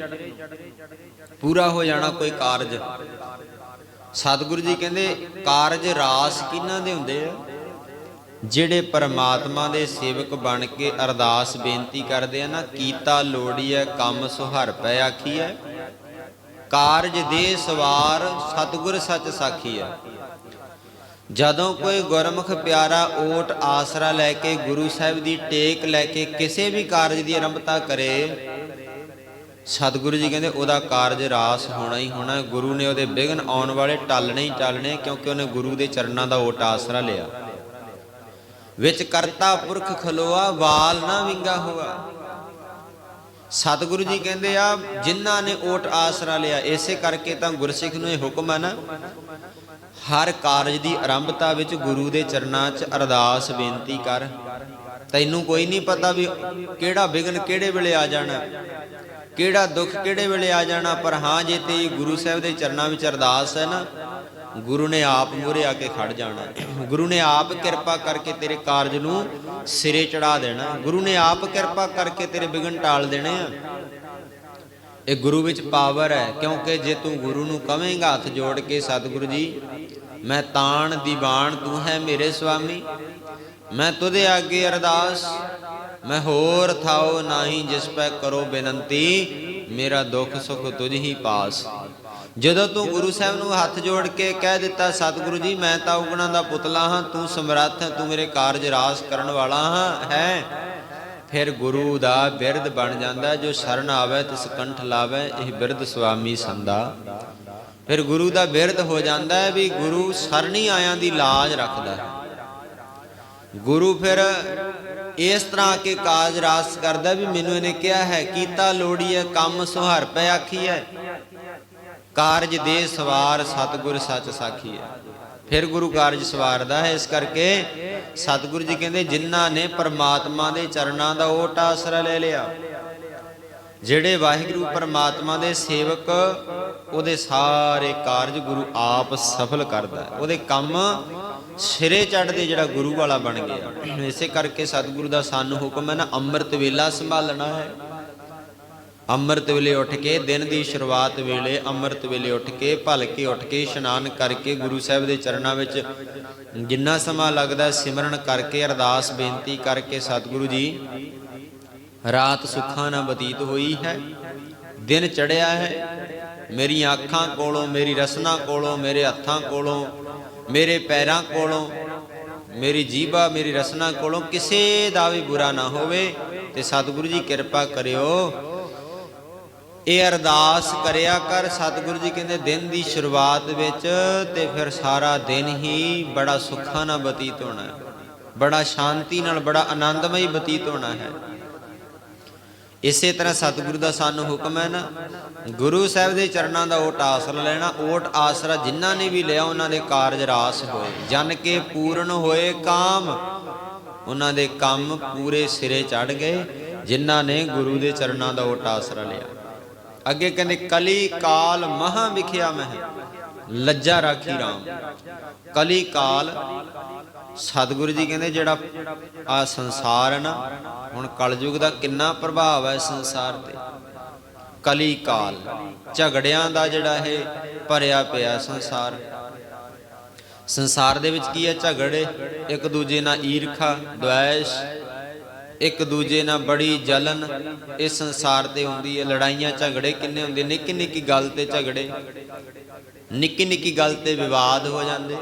ਪੂਰਾ ਹੋ ਜਾਣਾ ਕੋਈ ਕਾਰਜ। ਸਤਿਗੁਰੂ ਜੀ ਕਹਿੰਦੇ ਕਾਰਜ ਰਾਸ ਕਿਹਨਾਂ ਦੇ ਹੁੰਦੇ ਆ? ਜਿਹੜੇ ਪਰਮਾਤਮਾ ਦੇ ਸੇਵਕ ਬਣ ਕੇ ਅਰਦਾਸ ਬੇਨਤੀ ਕਰਦੇ ਆ ਨਾ, ਕੀਤਾ ਲੋੜੀਐ ਕੰਮ ਸੁਹਰ ਪੈ ਆਖੀਐ ਕਾਰਜ ਦੇ ਸਵਾਰ ਸਤਿਗੁਰ ਸੱਚ ਸਾਖੀ ਹੈ। ਜਦੋਂ ਕੋਈ ਗੁਰਮੁਖ ਪਿਆਰਾ ਓਟ ਆਸਰਾ ਲੈ ਕੇ ਗੁਰੂ ਸਾਹਿਬ ਦੀ ਟੇਕ ਲੈ ਕੇ ਕਿਸੇ ਵੀ ਕਾਰਜ ਦੀ ਆਰੰਭਤਾ ਕਰੇ, ਸਤਿਗੁਰੂ ਜੀ ਕਹਿੰਦੇ ਉਹਦਾ ਕਾਰਜ ਰਾਸ ਹੋਣਾ ਹੀ ਹੋਣਾ। ਗੁਰੂ ਨੇ ਉਹਦੇ ਵਿਘਨ ਆਉਣ ਵਾਲੇ ਟਾਲਣੇ ਹੀ ਟਾਲਣੇ ਕਿਉਂਕਿ ਉਹਨੇ ਗੁਰੂ ਦੇ ਚਰਨਾਂ ਦਾ ਓਟ ਆਸਰਾ ਲਿਆ। ਵਿੱਚ ਕਰਤਾ ਪੁਰਖ ਖਲੋਆ, ਵਾਲ ਨਾ ਵਿੰਗਾ ਹੋਆ। ਸਤਿਗੁਰੂ ਜੀ ਕਹਿੰਦੇ ਆ, ਜਿਨ੍ਹਾਂ ਨੇ ਓਟ ਆਸਰਾ ਲਿਆ, ਇਸੇ ਕਰਕੇ ਤਾਂ ਗੁਰਸਿੱਖ ਨੂੰ ਇਹ ਹੁਕਮ ਹੈ ਨਾ, ਹਰ ਕਾਰਜ ਦੀ ਆਰੰਭਤਾ ਵਿੱਚ ਗੁਰੂ ਦੇ ਚਰਨਾਂ 'ਚ ਅਰਦਾਸ ਬੇਨਤੀ ਕਰ। ਤੈਨੂੰ ਕੋਈ ਨਹੀਂ ਪਤਾ ਵੀ ਕਿਹੜਾ ਵਿਗਨ ਕਿਹੜੇ ਵੇਲੇ ਆ ਜਾਣਾ, ਕਿਹੜਾ ਦੁੱਖ ਕਿਹੜੇ ਵੇਲੇ ਆ ਜਾਣਾ, ਪਰ ਹਾਂ ਜੇ ਤੇ ਗੁਰੂ ਸਾਹਿਬ ਦੇ ਚਰਨਾਂ ਵਿੱਚ ਅਰਦਾਸ ਹੈ ਨਾ ਗੁਰੂ ਨੇ ਆਪ ਮੂਹਰੇ ਆ ਕੇ ਖੜ ਜਾਣਾ ਗੁਰੂ ਨੇ ਆਪ ਕਿਰਪਾ ਕਰਕੇ ਤੇਰੇ ਕਾਰਜ ਨੂੰ ਸਿਰੇ ਚੜਾ ਦੇਣਾ ਗੁਰੂ ਨੇ ਆਪ ਕਿਰਪਾ ਕਰਕੇ ਤੇਰੇ ਵਿਗਨ ਟਾਲ ਦੇਣੇ ਆ। ਇਹ ਗੁਰੂ ਵਿੱਚ ਪਾਵਰ ਹੈ, ਕਿਉਂਕਿ ਜੇ ਤੂੰ ਗੁਰੂ ਨੂੰ ਕਵੇਂਗਾ ਹੱਥ ਜੋੜ ਕੇ, ਸਤਿਗੁਰੂ ਜੀ, ਮੈਂ ਤਾਣ ਦੀਵਾਨ ਤੂੰ ਹੈ ਮੇਰੇ ਸੁਆਮੀ ਮੈਂ ਤੁਧੇ ਆਗੇ ਅਰਦਾਸ, ਮੈਂ ਹੋਰ ਥਾਉ ਨਾਹੀ ਜਿਸ ਪੈ ਕਰੋ ਬੇਨਤੀ, ਮੇਰਾ ਦੁੱਖ ਸੁਖ ਤੁਝ ਹੀ ਪਾਸ। ਜਦੋਂ ਤੂੰ ਗੁਰੂ ਸਾਹਿਬ ਨੂੰ ਹੱਥ ਜੋੜ ਕੇ ਕਹਿ ਦਿੱਤਾ, ਸਤਿਗੁਰੂ ਜੀ, ਮੈਂ ਤਾਂ ਉਗਣਾ ਦਾ ਪੁਤਲਾ ਹਾਂ, ਤੂੰ ਸਮਰੱਥ ਹੈ, ਤੂੰ ਮੇਰੇ ਕਾਰਜ ਰਾਸ ਕਰਨ ਵਾਲਾ ਹਾਂ, ਹੈ? ਫਿਰ ਗੁਰੂ ਦਾ ਬਿਰਧ ਬਣ ਜਾਂਦਾ, ਜੋ ਸ਼ਰਨ ਆਵੇ ਤਿਸ ਕੰਠ ਲਾਵੇ, ਇਹ ਬਿਰਧ ਸੁਆਮੀ ਸੰਦਾ ਫਿਰ ਗੁਰੂ ਦਾ ਬਿਰਧ ਹੋ ਜਾਂਦਾ ਹੈ ਵੀ ਗੁਰੂ ਸਰਣੀ ਆਇਆਂ ਦੀ ਲਾਜ ਰੱਖਦਾ ਹੈ। ਗੁਰੂ ਫਿਰ ਇਸ ਤਰ੍ਹਾਂ ਕੇ ਕਾਜ ਰਾਸ ਕਰਦਾ ਵੀ ਮੈਨੂੰ ਇਹਨੇ ਕਿਹਾ ਹੈ, ਕੀਤਾ ਲੋੜੀਐ ਕੰਮ ਸੁਹਰ ਪੈ ਆਖੀਐ ਕਾਰਜ ਦੇ ਸਵਾਰ ਸਤਿਗੁਰ ਸੱਚ ਸਾਖੀ ਹੈ। ਫਿਰ ਗੁਰੂ ਕਾਰਜ ਸਵਾਰਦਾ ਹੈ, ਇਸ ਕਰਕੇ ਸਤਿਗੁਰੂ ਜੀ ਕਹਿੰਦੇ, ਜਿਨ੍ਹਾਂ ਨੇ ਪਰਮਾਤਮਾ ਦੇ ਚਰਨਾਂ ਦਾ ਓਟ ਆਸਰਾ ਲੈ ਲਿਆ, ਜਿਹੜੇ ਵਾਹਿਗੁਰੂ ਪਰਮਾਤਮਾ ਦੇ ਸੇਵਕ, ਉਹਦੇ ਸਾਰੇ ਕਾਰਜ ਗੁਰੂ ਆਪ ਸਫਲ ਕਰਦਾ ਉਹਦੇ ਕੰਮ ਸਿਰੇ ਚੜ੍ਹਦੇ ਜਿਹੜਾ ਗੁਰੂ ਵਾਲਾ ਬਣ ਗਿਆ। ਇਸੇ ਕਰਕੇ ਸਤਿਗੁਰੂ ਦਾ ਸਾਨੂੰ ਹੁਕਮ ਹੈ ਨਾ, ਅੰਮ੍ਰਿਤ ਵੇਲਾ ਸੰਭਾਲਣਾ ਹੈ। ਅੰਮ੍ਰਿਤ ਵੇਲੇ ਉੱਠ ਕੇ, ਦਿਨ ਦੀ ਸ਼ੁਰੂਆਤ ਵੇਲੇ ਅੰਮ੍ਰਿਤ ਵੇਲੇ ਉੱਠ ਕੇ ਭਲਕੇ ਉੱਠ ਕੇ, ਇਸ਼ਨਾਨ ਕਰਕੇ ਗੁਰੂ ਸਾਹਿਬ ਦੇ ਚਰਨਾਂ ਵਿੱਚ ਜਿੰਨਾ ਸਮਾਂ ਲੱਗਦਾ ਸਿਮਰਨ ਕਰਕੇ, ਅਰਦਾਸ, ਬੇਨਤੀ ਕਰਕੇ ਸਤਿਗੁਰੂ ਜੀ, ਰਾਤ ਸੁੱਖਾਂ ਨਾਲ ਬਤੀਤ ਹੋਈ ਹੈ, ਦਿਨ ਚੜਿਆ ਹੈ ਮੇਰੀਆਂ ਅੱਖਾਂ ਕੋਲੋਂ, ਮੇਰੀ ਰਸਨਾ ਕੋਲੋਂ, ਮੇਰੇ ਹੱਥਾਂ ਕੋਲੋਂ, ਮੇਰੇ ਪੈਰਾਂ ਕੋਲੋਂ, ਮੇਰੀ ਜੀਭਾ, ਮੇਰੀ ਰਸਨਾ ਕੋਲੋਂ ਕਿਸੇ ਦਾ ਵੀ ਬੁਰਾ ਨਾ ਹੋਵੇ, ਤੇ ਸਤਿਗੁਰੂ ਜੀ ਕਿਰਪਾ ਕਰਿਓ ਇਹ ਅਰਦਾਸ ਕਰਿਆ ਕਰ। ਸਤਿਗੁਰੂ ਜੀ ਕਹਿੰਦੇ, ਦਿਨ ਦੀ ਸ਼ੁਰੂਆਤ ਵਿੱਚ ਤੇ ਫਿਰ ਸਾਰਾ ਦਿਨ ਹੀ ਬੜਾ ਸੁੱਖਾਂ ਨਾਲ ਬਤੀਤ ਹੋਣਾ ਹੈ। ਬੜਾ ਸ਼ਾਂਤੀ ਨਾਲ, ਬੜਾ ਆਨੰਦਮਈ ਬਤੀਤ ਹੋਣਾ ਹੈ। ਇਸੇ ਤਰ੍ਹਾਂ ਸਤਿਗੁਰੂ ਦਾ ਸਾਨੂੰ ਹੁਕਮ ਹੈ ਨਾ, ਗੁਰੂ ਸਾਹਿਬ ਦੇ ਚਰਨਾਂ ਦਾ ਓਟ ਆਸਰਾ ਲੈਣਾ। ਓਟ ਆਸਰਾ ਜਿਨ੍ਹਾਂ ਨੇ ਵੀ ਲਿਆ, ਉਹਨਾਂ ਦੇ ਕਾਰਜ ਰਾਸ ਹੋਏ। ਜਨ ਕੇ ਪੂਰਨ ਹੋਏ ਕਾਮ, ਉਹਨਾਂ ਦੇ ਕੰਮ ਪੂਰੇ ਸਿਰੇ ਚੜ ਗਏ। ਜਿਨ੍ਹਾਂ ਨੇ ਗੁਰੂ ਦੇ ਚਰਨਾਂ ਦਾ ਓਟ ਆਸਰਾ ਲਿਆ। ਅੱਗੇ ਕਹਿੰਦੇ, ਕਲੀ ਕਾਲ ਮਹਾ ਵਿਖਿਆ ਮਹਿ, ਲੱਜਾ ਰਾਖੀ RAM ਕਲੀ ਕਾਲ, ਸਤਿਗੁਰੂ ਜੀ ਕਹਿੰਦੇ ਜਿਹੜਾ ਆ ਸੰਸਾਰ ਹੈ ਨਾ, ਹੁਣ ਕਲਯੁਗ ਦਾ ਕਿੰਨਾ ਪ੍ਰਭਾਵ ਹੈ ਸੰਸਾਰ ਤੇ। ਕਲੀ ਕਾਲ, ਝਗੜਿਆਂ ਦਾ ਜਿਹੜਾ ਇਹ ਭਰਿਆ ਪਿਆ ਸੰਸਾਰ। ਸੰਸਾਰ ਦੇ ਵਿੱਚ ਕੀ ਹੈ? ਝਗੜੇ, ਇੱਕ ਦੂਜੇ ਨਾਲ ਈਰਖਾ, ਦੁਆਇਸ਼ ਇੱਕ ਦੂਜੇ ਨਾਲ ਬੜੀ ਜਲਨ ਇਸ ਸੰਸਾਰ ਤੇ ਹੁੰਦੀ ਹੈ। ਲੜਾਈਆਂ, ਝਗੜੇ ਕਿੰਨੇ ਹੁੰਦੇ? ਨਿੱਕੀ ਨਿੱਕੀ ਗੱਲ ਤੇ ਝਗੜੇ। ਨਿੱਕੀ ਨਿੱਕੀ ਗੱਲ ਤੇ ਵਿਵਾਦ ਹੋ ਜਾਂਦੇ।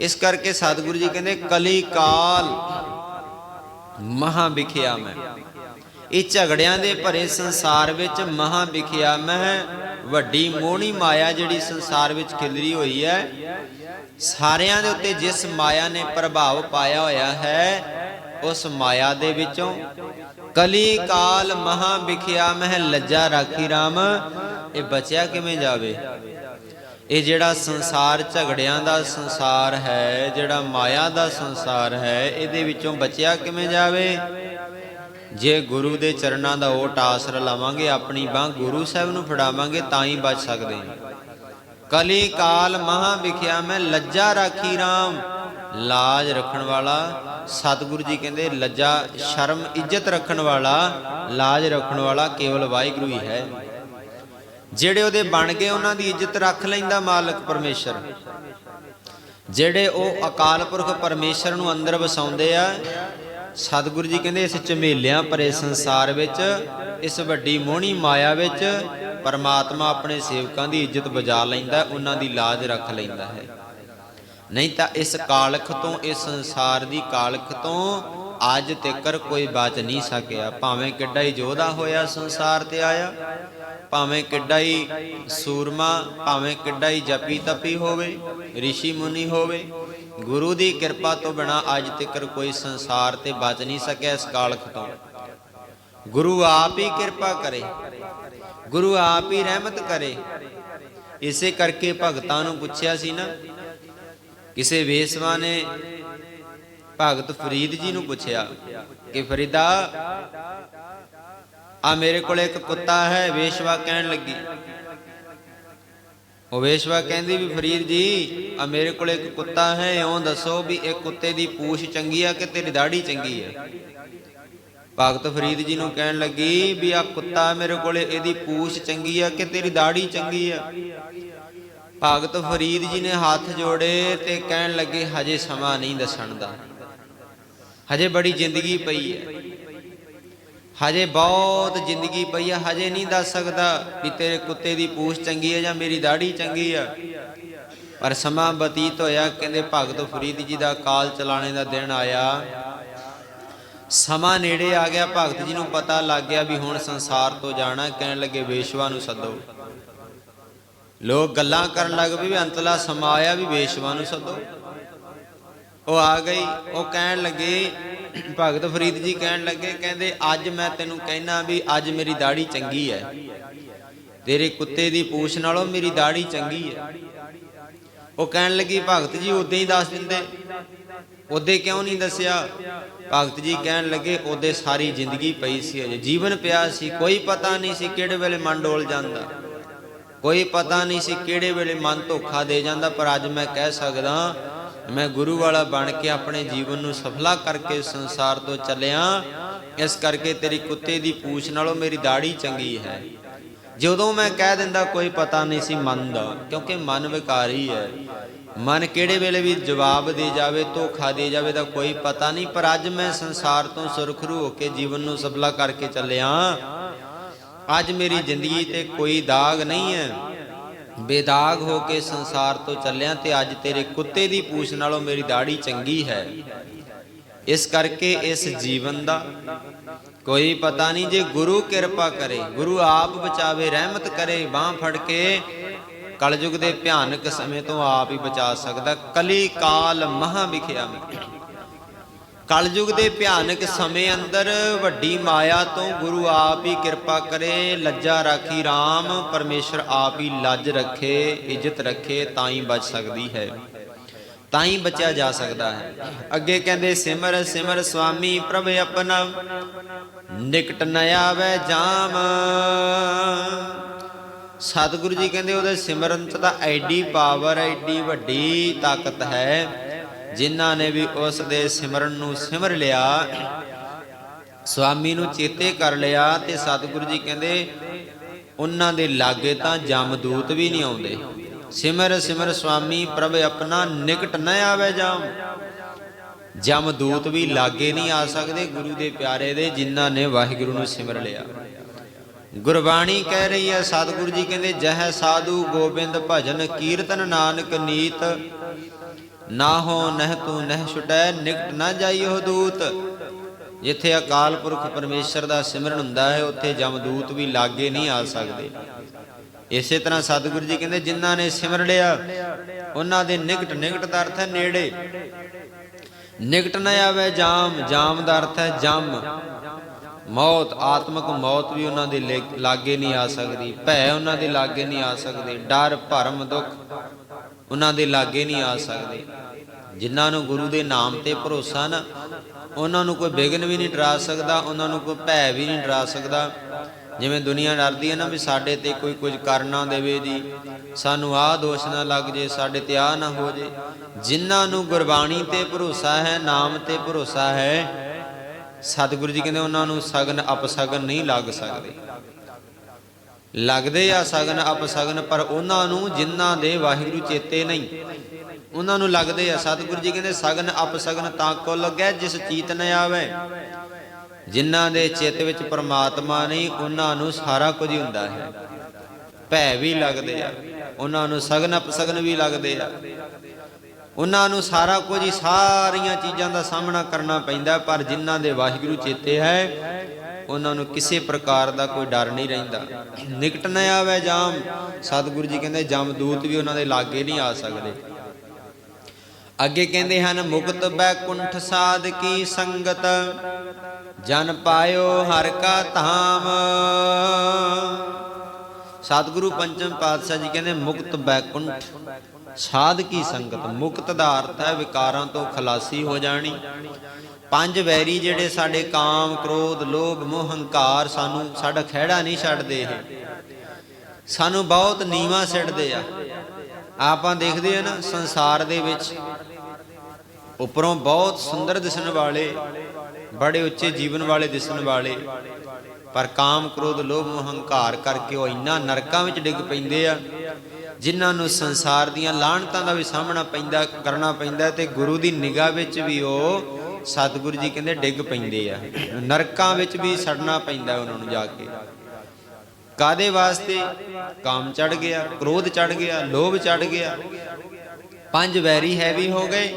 ਇਸ ਕਰਕੇ ਸਤਿਗੁਰੂ ਜੀ ਕਹਿੰਦੇ, ਕਲੀ ਕਾਲ ਮਹਾ ਵਿਖਿਆ ਮੈਂ। ਇਹ ਝਗੜਿਆਂ ਦੇ ਭਰੇ ਸੰਸਾਰ ਵਿੱਚ ਮਹਾ ਵਿਖਿਆ ਮੈਂ। ਵੱਡੀ ਮੋਹਣੀ ਮਾਇਆ ਜਿਹੜੀ ਸੰਸਾਰ ਵਿੱਚ ਖਿਲਰੀ ਹੋਈ ਹੈ, ਸਾਰਿਆਂ ਦੇ ਉੱਤੇ ਜਿਸ ਮਾਇਆ ਨੇ ਪ੍ਰਭਾਵ ਪਾਇਆ ਹੋਇਆ ਹੈ ਉਸ ਮਾਇਆ ਦੇ ਵਿੱਚੋਂ। ਕਲੀ ਕਾਲ ਮਹਾ ਵਿਖਿਆ ਮਹਿ ਲੱਜਾ ਰਾਖੀ RAM ਇਹ ਬਚਿਆ ਕਿਵੇਂ ਜਾਵੇ? ਇਹ ਜਿਹੜਾ ਸੰਸਾਰ ਝਗੜਿਆਂ ਦਾ ਸੰਸਾਰ ਹੈ, ਜਿਹੜਾ ਮਾਇਆ ਦਾ ਸੰਸਾਰ ਹੈ, ਇਹਦੇ ਵਿੱਚੋਂ ਬਚਿਆ ਕਿਵੇਂ ਜਾਵੇ? ਜੇ ਗੁਰੂ ਦੇ ਚਰਨਾਂ ਦਾ ਓਟ ਆਸਰਾ ਲਾਵਾਂਗੇ, ਆਪਣੀ ਬਾਹ ਗੁਰੂ ਸਾਹਿਬ ਨੂੰ ਫੜਾਵਾਂਗੇ, ਤਾਂ ਹੀ ਬਚ ਸਕਦੇ ਹਾਂ। ਕਲੀ ਕਾਲ ਮਹਾ ਵਿਖਿਆ ਮੈਂ ਲੱਜਾ ਰਾਖੀ RAM ਲਾਜ ਰੱਖਣ ਵਾਲਾ, ਸਤਿਗੁਰੂ ਜੀ ਕਹਿੰਦੇ, ਲੱਜਾ, ਸ਼ਰਮ, ਇੱਜ਼ਤ ਰੱਖਣ ਵਾਲਾ, ਲਾਜ ਰੱਖਣ ਵਾਲਾ ਕੇਵਲ ਵਾਹਿਗੁਰੂ ਹੀ ਹੈ। ਜਿਹੜੇ ਉਹਦੇ ਬਣ ਗਏ ਉਹਨਾਂ ਦੀ ਇੱਜ਼ਤ ਰੱਖ ਲੈਂਦਾ ਮਾਲਕ ਪਰਮੇਸ਼ਰ। ਜਿਹੜੇ ਉਹ ਅਕਾਲ ਪੁਰਖ ਪਰਮੇਸ਼ਰ ਨੂੰ ਅੰਦਰ ਵਸਾਉਂਦੇ ਆ, ਸਤਿਗੁਰੂ ਜੀ ਕਹਿੰਦੇ, ਇਸ ਝਮੇਲਿਆਂ ਭਰੇ ਸੰਸਾਰ ਵਿੱਚ, ਇਸ ਵੱਡੀ ਮੋਹਣੀ ਮਾਇਆ ਵਿੱਚ, ਪਰਮਾਤਮਾ ਆਪਣੇ ਸੇਵਕਾਂ ਦੀ ਇੱਜ਼ਤ ਬਜਾ ਲੈਂਦਾ, ਉਹਨਾਂ ਦੀ ਲਾਜ ਰੱਖ ਲੈਂਦਾ ਹੈ। ਨਹੀਂ ਤਾਂ ਇਸ ਕਾਲਖ ਤੋਂ, ਇਸ ਸੰਸਾਰ ਦੀ ਕਾਲਖ ਤੋਂ ਅੱਜ ਤੱਕਰ ਕੋਈ ਬਚ ਨਹੀਂ ਸਕਿਆ। ਭਾਵੇਂ ਕਿੱਡਾ ਹੀ ਯੋਧਾ ਹੋਇਆ ਸੰਸਾਰ ਤੇ ਆਇਆ, ਭਾਵੇਂ ਕਿੱਡਾ ਹੀ ਸੂਰਮਾ, ਭਾਵੇਂ ਕਿੱਡਾ ਹੀ ਜਪੀ ਤਪੀ ਹੋਵੇ ઋષਿ ਮੁਨੀ ਹੋਵੇ, ਗੁਰੂ ਦੀ ਕਿਰਪਾ ਤੋਂ ਬਿਨਾ ਅੱਜ ਤੱਕਰ ਕੋਈ ਸੰਸਾਰ ਤੇ ਬਚ ਨਹੀਂ ਸਕਿਆ ਇਸ ਕਾਲਖ ਤੋਂ। ਗੁਰੂ ਆਪ ਹੀ ਕਿਰਪਾ ਕਰੇ, ਗੁਰੂ ਆਪ ਹੀ ਰਹਿਮਤ ਕਰੇ। ਇਸੇ ਕਰਕੇ ਭਗਤਾਂ ਨੂੰ ਪੁੱਛਿਆ ਸੀ ਨਾ ਕਿਸੇ ਵੇਸਵਾ ਨੇ ਭਗਤ ਫਰੀਦ ਜੀ ਨੂੰ ਪੁੱਛਿਆ ਕਿ ਫਰੀਦਾ, ਆ ਮੇਰੇ ਕੋਲ ਇੱਕ ਕੁੱਤਾ ਹੈ, ਵੇਸ਼ਵਾ ਕਹਿਣ ਲੱਗੀ। ਉਹ ਵੇਸ਼ਵਾ ਕਹਿੰਦੀ ਵੀ ਫਰੀਦ ਜੀ, ਆ ਮੇਰੇ ਕੋਲ ਇੱਕ ਕੁੱਤਾ ਹੈ, ਇਉਂ ਦੱਸੋ ਵੀ ਇਹ ਕੁੱਤੇ ਦੀ ਪੂਛ ਚੰਗੀ ਆ ਕਿ ਤੇਰੀ ਦਾੜੀ ਚੰਗੀ ਆ? ਭਗਤ ਫਰੀਦ ਜੀ ਨੂੰ ਕਹਿਣ ਲੱਗੀ ਵੀ ਆ ਕੁੱਤਾ ਮੇਰੇ ਕੋਲੇ ਇਹਦੀ ਪੂਛ ਚੰਗੀ ਆ ਕਿ ਤੇਰੀ ਦਾੜੀ ਚੰਗੀ ਆ? ਭਗਤ ਫਰੀਦ ਜੀ ਨੇ ਹੱਥ ਜੋੜੇ ਤੇ ਕਹਿਣ ਲੱਗੇ, ਹਜੇ ਸਮਾਂ ਨਹੀਂ ਦੱਸਣ ਦਾ। ਹਜੇ ਬੜੀ ਜ਼ਿੰਦਗੀ ਪਈ ਹੈ। ਹਜੇ ਬਹੁਤ ਜ਼ਿੰਦਗੀ ਪਈ ਹੈ। ਹਜੇ ਨਹੀਂ ਦੱਸ ਸਕਦਾ ਵੀ ਤੇਰੇ ਕੁੱਤੇ ਦੀ ਪੂਛ ਚੰਗੀ ਹੈ ਜਾਂ ਮੇਰੀ ਦਾੜੀ ਚੰਗੀ ਹੈ। ਪਰ ਸਮਾਂ ਬਤੀਤ ਹੋਇਆ, ਕਹਿੰਦੇ ਭਗਤ ਫਰੀਦ ਜੀ ਦਾ ਕਾਲ ਚਲਾਣੇ ਦਾ ਦਿਨ ਆਇਆ। ਸਮਾਂ ਨੇੜੇ ਆ ਗਿਆ। ਭਗਤ ਜੀ ਨੂੰ ਪਤਾ ਲੱਗ ਗਿਆ ਵੀ ਹੁਣ ਸੰਸਾਰ ਤੋਂ ਜਾਣਾ ਕਹਿਣ ਲੱਗੇ, ਵੇਸ਼ਵਾ ਨੂੰ ਸੱਦੋ। ਲੋਕ ਗੱਲਾਂ ਕਰਨ ਲੱਗ ਪਏ ਵੀ ਅੰਤਲਾ ਸਮਾਂ ਵੀ ਵੇਸ਼ਵਾ ਨੂੰ ਸੱਦੋ। ਉਹ ਆ ਗਈ, ਉਹ ਕਹਿਣ ਲੱਗੇ, ਭਗਤ ਫਰੀਦ ਜੀ ਕਹਿਣ ਲੱਗੇ, ਕਹਿੰਦੇ, ਅੱਜ ਮੈਂ ਤੈਨੂੰ ਕਹਿਣਾ ਵੀ ਅੱਜ ਮੇਰੀ ਦਾੜੀ ਚੰਗੀ ਹੈ ਤੇਰੇ ਕੁੱਤੇ ਦੀ ਪੂਛ ਨਾਲੋਂ ਮੇਰੀ ਦਾੜੀ ਚੰਗੀ ਹੈ ਉਹ ਕਹਿਣ ਲੱਗੀ, ਭਗਤ ਜੀ ਉਦੋਂ ਹੀ ਦੱਸ ਦਿੰਦੇ। ਉਹਦੇ ਕਿਉਂ ਨਹੀਂ ਦੱਸਿਆ? ਭਗਤ ਜੀ ਕਹਿਣ ਲੱਗੇ ਉਹਦੇ ਸਾਰੀ ਜ਼ਿੰਦਗੀ ਪਈ ਸੀ ਅਜੇ। ਜੀਵਨ ਪਿਆ ਸੀ, ਕੋਈ ਪਤਾ ਨਹੀਂ ਸੀ ਕਿਹੜੇ ਵੇਲੇ ਮਨ ਡੋਲ ਜਾਂਦਾ। ਕੋਈ ਪਤਾ ਨਹੀਂ ਸੀ ਕਿਹੜੇ ਵੇਲੇ ਮਨ ਧੋਖਾ ਦੇ ਜਾਂਦਾ, ਪਰ ਅੱਜ ਮੈਂ ਕਹਿ ਸਕਦਾ ਮੈਂ ਗੁਰੂ ਵਾਲਾ ਬਣ ਕੇ ਆਪਣੇ ਜੀਵਨ ਨੂੰ ਸਫਲਾ ਕਰਕੇ ਸੰਸਾਰ ਤੋਂ ਚੱਲਿਆ। ਇਸ ਕਰਕੇ ਤੇਰੀ ਕੁੱਤੇ ਦੀ ਪੂਛ ਨਾਲੋਂ ਮੇਰੀ ਦਾੜੀ ਚੰਗੀ ਹੈ। ਜਦੋਂ ਮੈਂ ਕਹਿ ਦਿੰਦਾ ਕੋਈ ਪਤਾ ਨਹੀਂ ਸੀ ਮਨ ਦਾ, ਕਿਉਂਕਿ ਮਨ ਵਿਕਾਰੀ ਹੈ। ਮਨ ਕਿਹੜੇ ਵੇਲੇ ਵੀ ਜਵਾਬ ਦੇ ਜਾਵੇ, ਧੋਖਾ ਦੇ ਜਾਵੇ ਤਾਂ ਕੋਈ ਪਤਾ ਨਹੀਂ, ਪਰ ਅੱਜ ਮੈਂ ਸੰਸਾਰ ਤੋਂ ਸੁਰਖਰੂ ਹੋ ਕੇ ਜੀਵਨ ਨੂੰ ਸਫਲਾ ਕਰਕੇ ਚੱਲਿਆ। ਅੱਜ ਮੇਰੀ ਜ਼ਿੰਦਗੀ ਤੇ ਕੋਈ ਦਾਗ ਨਹੀਂ ਹੈ। ਬੇਦਾਗ ਹੋ ਕੇ ਸੰਸਾਰ ਤੋਂ ਚੱਲਿਆ ਤੇ ਅੱਜ ਤੇਰੇ ਕੁੱਤੇ ਦੀ ਪੂਛ ਨਾਲੋਂ ਮੇਰੀ ਦਾੜੀ ਚੰਗੀ ਹੈ। ਇਸ ਕਰਕੇ ਇਸ ਜੀਵਨ ਦਾ ਕੋਈ ਪਤਾ ਨਹੀਂ ਜੇ ਗੁਰੂ ਕਿਰਪਾ ਕਰੇ, ਗੁਰੂ ਆਪ ਬਚਾਵੇ, ਰਹਿਮਤ ਕਰੇ, ਬਾਹ ਫੜ ਕੇ ਕਲਯੁਗ ਦੇ ਭਿਆਨਕ ਸਮੇਂ ਤੋਂ ਆਪ ਹੀ ਬਚਾ ਸਕਦਾ। ਕਲੀ ਕਾਲ ਮਹਾ ਵਿਖਿਆ ਕਲਯੁਗ ਦੇ ਭਿਆਨਕ ਸਮੇਂ ਅੰਦਰ ਵੱਡੀ ਮਾਇਆ ਤੋਂ ਗੁਰੂ ਆਪ ਹੀ ਕਿਰਪਾ ਕਰੇ, ਲੱਜਾ ਰਾਖੀ RAM ਪਰਮੇਸ਼ਰ ਆਪ ਹੀ ਲੱਜ ਰੱਖੇ, ਇੱਜ਼ਤ ਰੱਖੇ ਤਾਂ ਹੀ ਬਚ ਸਕਦੀ ਹੈ। ਤਾਂ ਹੀ ਬਚਿਆ ਜਾ ਸਕਦਾ ਹੈ। ਅੱਗੇ ਕਹਿੰਦੇ, ਸਿਮਰ ਸਿਮਰ ਸੁਆਮੀ ਪ੍ਰਭ ਆਪਣਾ ਨਿਕਟ ਨ ਆਵੇ ਜਾਮ। ਸਤਿਗੁਰੂ ਜੀ ਕਹਿੰਦੇ, ਉਹਦੇ ਸਿਮਰਨ ਚ ਤਾਂ ਐਡੀ ਪਾਵਰ ਐਡੀ ਵੱਡੀ ਤਾਕਤ ਹੈ। ਜਿਨ੍ਹਾਂ ਨੇ ਵੀ ਉਸ ਦੇ ਸਿਮਰਨ ਨੂੰ ਸਿਮਰ ਲਿਆ ਸਵਾਮੀ ਨੂੰ ਚੇਤੇ ਕਰ ਲਿਆ ਤੇ ਸਤਿਗੁਰੂ ਜੀ ਕਹਿੰਦੇ, ਉਹਨਾਂ ਦੇ ਲਾਗੇ ਤਾਂ ਜਮਦੂਤ ਵੀ ਨਹੀਂ ਆਉਂਦੇ। ਸਿਮਰ ਸਿਮਰ ਸੁਆਮੀ, ਪ੍ਰਭ ਆਪਣਾ ਨਿਕਟ ਨ ਆਵੇ ਜਾਮ। ਜਮਦੂਤ ਵੀ ਲਾਗੇ ਨਹੀਂ ਆ ਸਕਦੇ ਗੁਰੂ ਦੇ ਪਿਆਰੇ ਦੇ ਜਿਨ੍ਹਾਂ ਨੇ ਵਾਹਿਗੁਰੂ ਨੂੰ ਸਿਮਰ ਲਿਆ। ਗੁਰਬਾਣੀ ਕਹਿ ਰਹੀ ਹੈ, ਸਤਿਗੁਰੂ ਜੀ ਕਹਿੰਦੇ, ਜਹ ਸਾਧੂ ਗੋਬਿੰਦ ਭਜਨ ਕੀਰਤਨ ਨਾਨਕ ਨੀਤ ਨਾ ਹੋ, ਨਹਿ ਤੂੰ ਨਹਿ ਛੁਟੈ, ਨਿਕਟ ਨਾ ਜਾਈਓ ਦੂਤ। ਜਿੱਥੇ ਅਕਾਲ ਪੁਰਖ ਪਰਮੇਸ਼ਰ ਦਾ ਸਿਮਰਨ ਹੁੰਦਾ ਹੈ, ਉੱਥੇ ਜਮਦੂਤ ਵੀ ਲਾਗੇ ਨਹੀਂ ਆ ਸਕਦੇ। ਇਸੇ ਤਰ੍ਹਾਂ ਸਤਿਗੁਰੂ ਜੀ ਕਹਿੰਦੇ, ਜਿਨ੍ਹਾਂ ਨੇ ਸਿਮਰ ਲਿਆ, ਉਹਨਾਂ ਦੇ ਨਿਕਟ ਨਿਕਟ ਦਾ ਅਰਥ ਹੈ ਨੇੜੇ। ਨਿਕਟ ਨਾ ਆਵੇ ਜਾਮ ਜਾਮ ਦਾ ਅਰਥ ਹੈ ਜਮ। ਮੌਤ, ਆਤਮਿਕ ਮੌਤ ਵੀ ਉਹਨਾਂ ਦੇ ਲੇ- ਲਾਗੇ ਨਹੀਂ ਆ ਸਕਦੀ। ਭੈ ਉਹਨਾਂ ਦੇ ਲਾਗੇ ਨਹੀਂ ਆ ਸਕਦੀ। ਡਰ, ਭਰਮ, ਦੁੱਖ। ਉਹਨਾਂ ਦੇ ਲਾਗੇ ਨਹੀਂ ਆ ਸਕਦੇ। ਜਿਨ੍ਹਾਂ ਨੂੰ ਗੁਰੂ ਦੇ ਨਾਮ ਤੇ ਭਰੋਸਾ ਨਾ, ਉਹਨਾਂ ਨੂੰ ਕੋਈ ਵਿਗਨ ਵੀ ਨਹੀਂ ਡਰਾ ਸਕਦਾ, ਉਹਨਾਂ ਨੂੰ ਕੋਈ ਭੈ ਵੀ ਨਹੀਂ ਡਰਾ ਸਕਦਾ। ਜਿਵੇਂ ਦੁਨੀਆ ਡਰਦੀ ਹੈ ਨਾ ਵੀ ਸਾਡੇ ਤੇ ਕੋਈ ਕੁਝ ਕਰ ਨਾ ਦੇਵੇ ਜੀ, ਸਾਨੂੰ ਆਹ ਦੋਸ਼ ਨਾ ਲੱਗ ਜੇ, ਸਾਡੇ ਤੇ ਆਹ ਨਾ ਹੋ ਜੇ। ਜਿਨ੍ਹਾਂ ਨੂੰ ਗੁਰਬਾਣੀ ਤੇ ਭਰੋਸਾ ਹੈ, ਨਾਮ ਤੇ ਭਰੋਸਾ ਹੈ, ਸਤਿਗੁਰੂ ਜੀ ਕਹਿੰਦੇ ਉਹਨਾਂ ਨੂੰ ਸਗਨ ਅਪਸਗਨ ਨਹੀਂ ਲੱਗ ਸਕਦੇ। ਲੱਗਦੇ ਆ ਸਗਨ, ਅਪ ਸਗਨ, ਪਰ ਉਹਨਾਂ ਨੂੰ ਜਿਨ੍ਹਾਂ ਦੇ ਵਾਹਿਗੁਰੂ ਚੇਤੇ ਨਹੀਂ। ਉਹਨਾਂ ਨੂੰ ਲੱਗਦੇ ਆ, ਸਤਿਗੁਰੂ ਜੀ ਕਹਿੰਦੇ, ਸਗਨ, ਅਪ ਸਗਨ ਤਾਂ ਕੋ ਲੱਗੈ ਜਿਸ ਚੀਤ ਨ ਆਵੇ। ਜਿਨ੍ਹਾਂ ਦੇ ਚਿੱਤ ਵਿੱਚ ਪਰਮਾਤਮਾ ਨਹੀਂ, ਉਹਨਾਂ ਨੂੰ ਸਾਰਾ ਕੁਝ ਹੀ ਹੁੰਦਾ ਹੈ। ਭੈ ਵੀ ਲੱਗਦੇ ਆ, ਉਹਨਾਂ ਨੂੰ ਸਗਨ, ਅਪ ਸਗਨ ਵੀ ਲੱਗਦੇ ਆ। ਉਹਨਾਂ ਨੂੰ ਸਾਰਾ ਕੁਝ ਹੀ ਸਾਰੀਆਂ ਚੀਜ਼ਾਂ ਦਾ ਸਾਹਮਣਾ ਕਰਨਾ ਪੈਂਦਾ, ਪਰ ਜਿਨ੍ਹਾਂ ਦੇ ਵਾਹਿਗੁਰੂ ਚੇਤੇ ਹੈ ਉਹਨਾਂ ਨੂੰ ਕਿਸੇ ਪ੍ਰਕਾਰ ਦਾ ਕੋਈ ਡਰ ਨਹੀਂ ਰਹਿੰਦਾ। ਨਿਕਟ ਨ ਆਵੇ ਜਾਮ, ਸਤਿਗੁਰੂ ਜੀ ਕਹਿੰਦੇ ਜਮਦੂਤ ਵੀ ਉਹਨਾਂ ਦੇ ਲਾਗੇ ਨਹੀਂ ਆ ਸਕਦੇ। ਅੱਗੇ ਕਹਿੰਦੇ ਹਨ, ਮੁਕਤ ਬੈਕੁੰਠ ਸਾਧ ਕੀ ਸੰਗਤ, ਜਨ ਪਾਇਓ ਹਰ ਕਾ ਧਾਮ। ਸਤਿਗੁਰੂ ਪੰਚਮ ਪਾਤਸ਼ਾਹ ਜੀ ਕਹਿੰਦੇ ਮੁਕਤ ਬੈਕੁੰਠ ਸਾਧ ਕੀ ਸੰਗਤ ਮੁਕਤ ਦਾ ਅਰਥ ਹੈ ਵਿਕਾਰਾਂ ਤੋਂ ਖਲਾਸੀ ਹੋ ਜਾਣੀ। ਪੰਜ ਵੈਰੀ ਜਿਹੜੇ ਸਾਡੇ ਕਾਮ, ਕ੍ਰੋਧ, ਲੋਭ, ਮੋਹ, ਹੰਕਾਰ ਸਾਨੂੰ ਸਾਡਾ ਖਹਿੜਾ ਨਹੀਂ ਛੱਡਦੇ ਇਹ। ਸਾਨੂੰ ਬਹੁਤ ਨੀਵਾ ਸਿੱਟਦੇ ਆ। ਆਪਾਂ ਦੇਖਦੇ ਆ ਨਾ ਸੰਸਾਰ ਦੇ ਵਿੱਚ ਉੱਪਰੋਂ ਬਹੁਤ ਸੁੰਦਰ ਦਿਸਣ ਵਾਲੇ, ਬੜੇ ਉੱਚੇ ਜੀਵਨ ਵਾਲੇ ਦਿਸਣ ਵਾਲੇ, ਪਰ ਕਾਮ, ਕ੍ਰੋਧ, ਲੋਭ, ਮੋਹ, ਹੰਕਾਰ ਕਰਕੇ ਉਹ ਇੰਨਾ ਨਰਕਾਂ ਵਿੱਚ ਡਿੱਗ ਪੈਂਦੇ ਆ। ਜਿਨ੍ਹਾਂ ਨੂੰ ਸੰਸਾਰ ਦੀਆਂ ਲਾਹਣਤਾਂ ਦਾ ਵੀ ਸਾਹਮਣਾ ਪੈਂਦਾ, ਕਰਨਾ ਪੈਂਦਾ ਤੇ ਗੁਰੂ ਦੀ ਨਿਗਾਹ ਵਿੱਚ ਵੀ ਉਹ ਸਤਿਗੁਰੂ ਜੀ ਕਹਿੰਦੇ ਡਿੱਗ ਪੈਂਦੇ ਆ। ਨਰਕਾਂ ਵਿੱਚ ਵੀ ਸੜਨਾ ਪੈਂਦਾ ਉਹਨਾਂ ਨੂੰ ਜਾ ਕੇ। ਕਾਦੇ ਵਾਸਤੇ? ਕਾਮ ਚੜ ਗਿਆ, ਕ੍ਰੋਧ ਚੜ ਗਿਆ, ਲੋਭ ਚੜ ਗਿਆ। ਪੰਜ ਵੈਰੀ ਹੈਵੀ ਹੋ ਗਏ।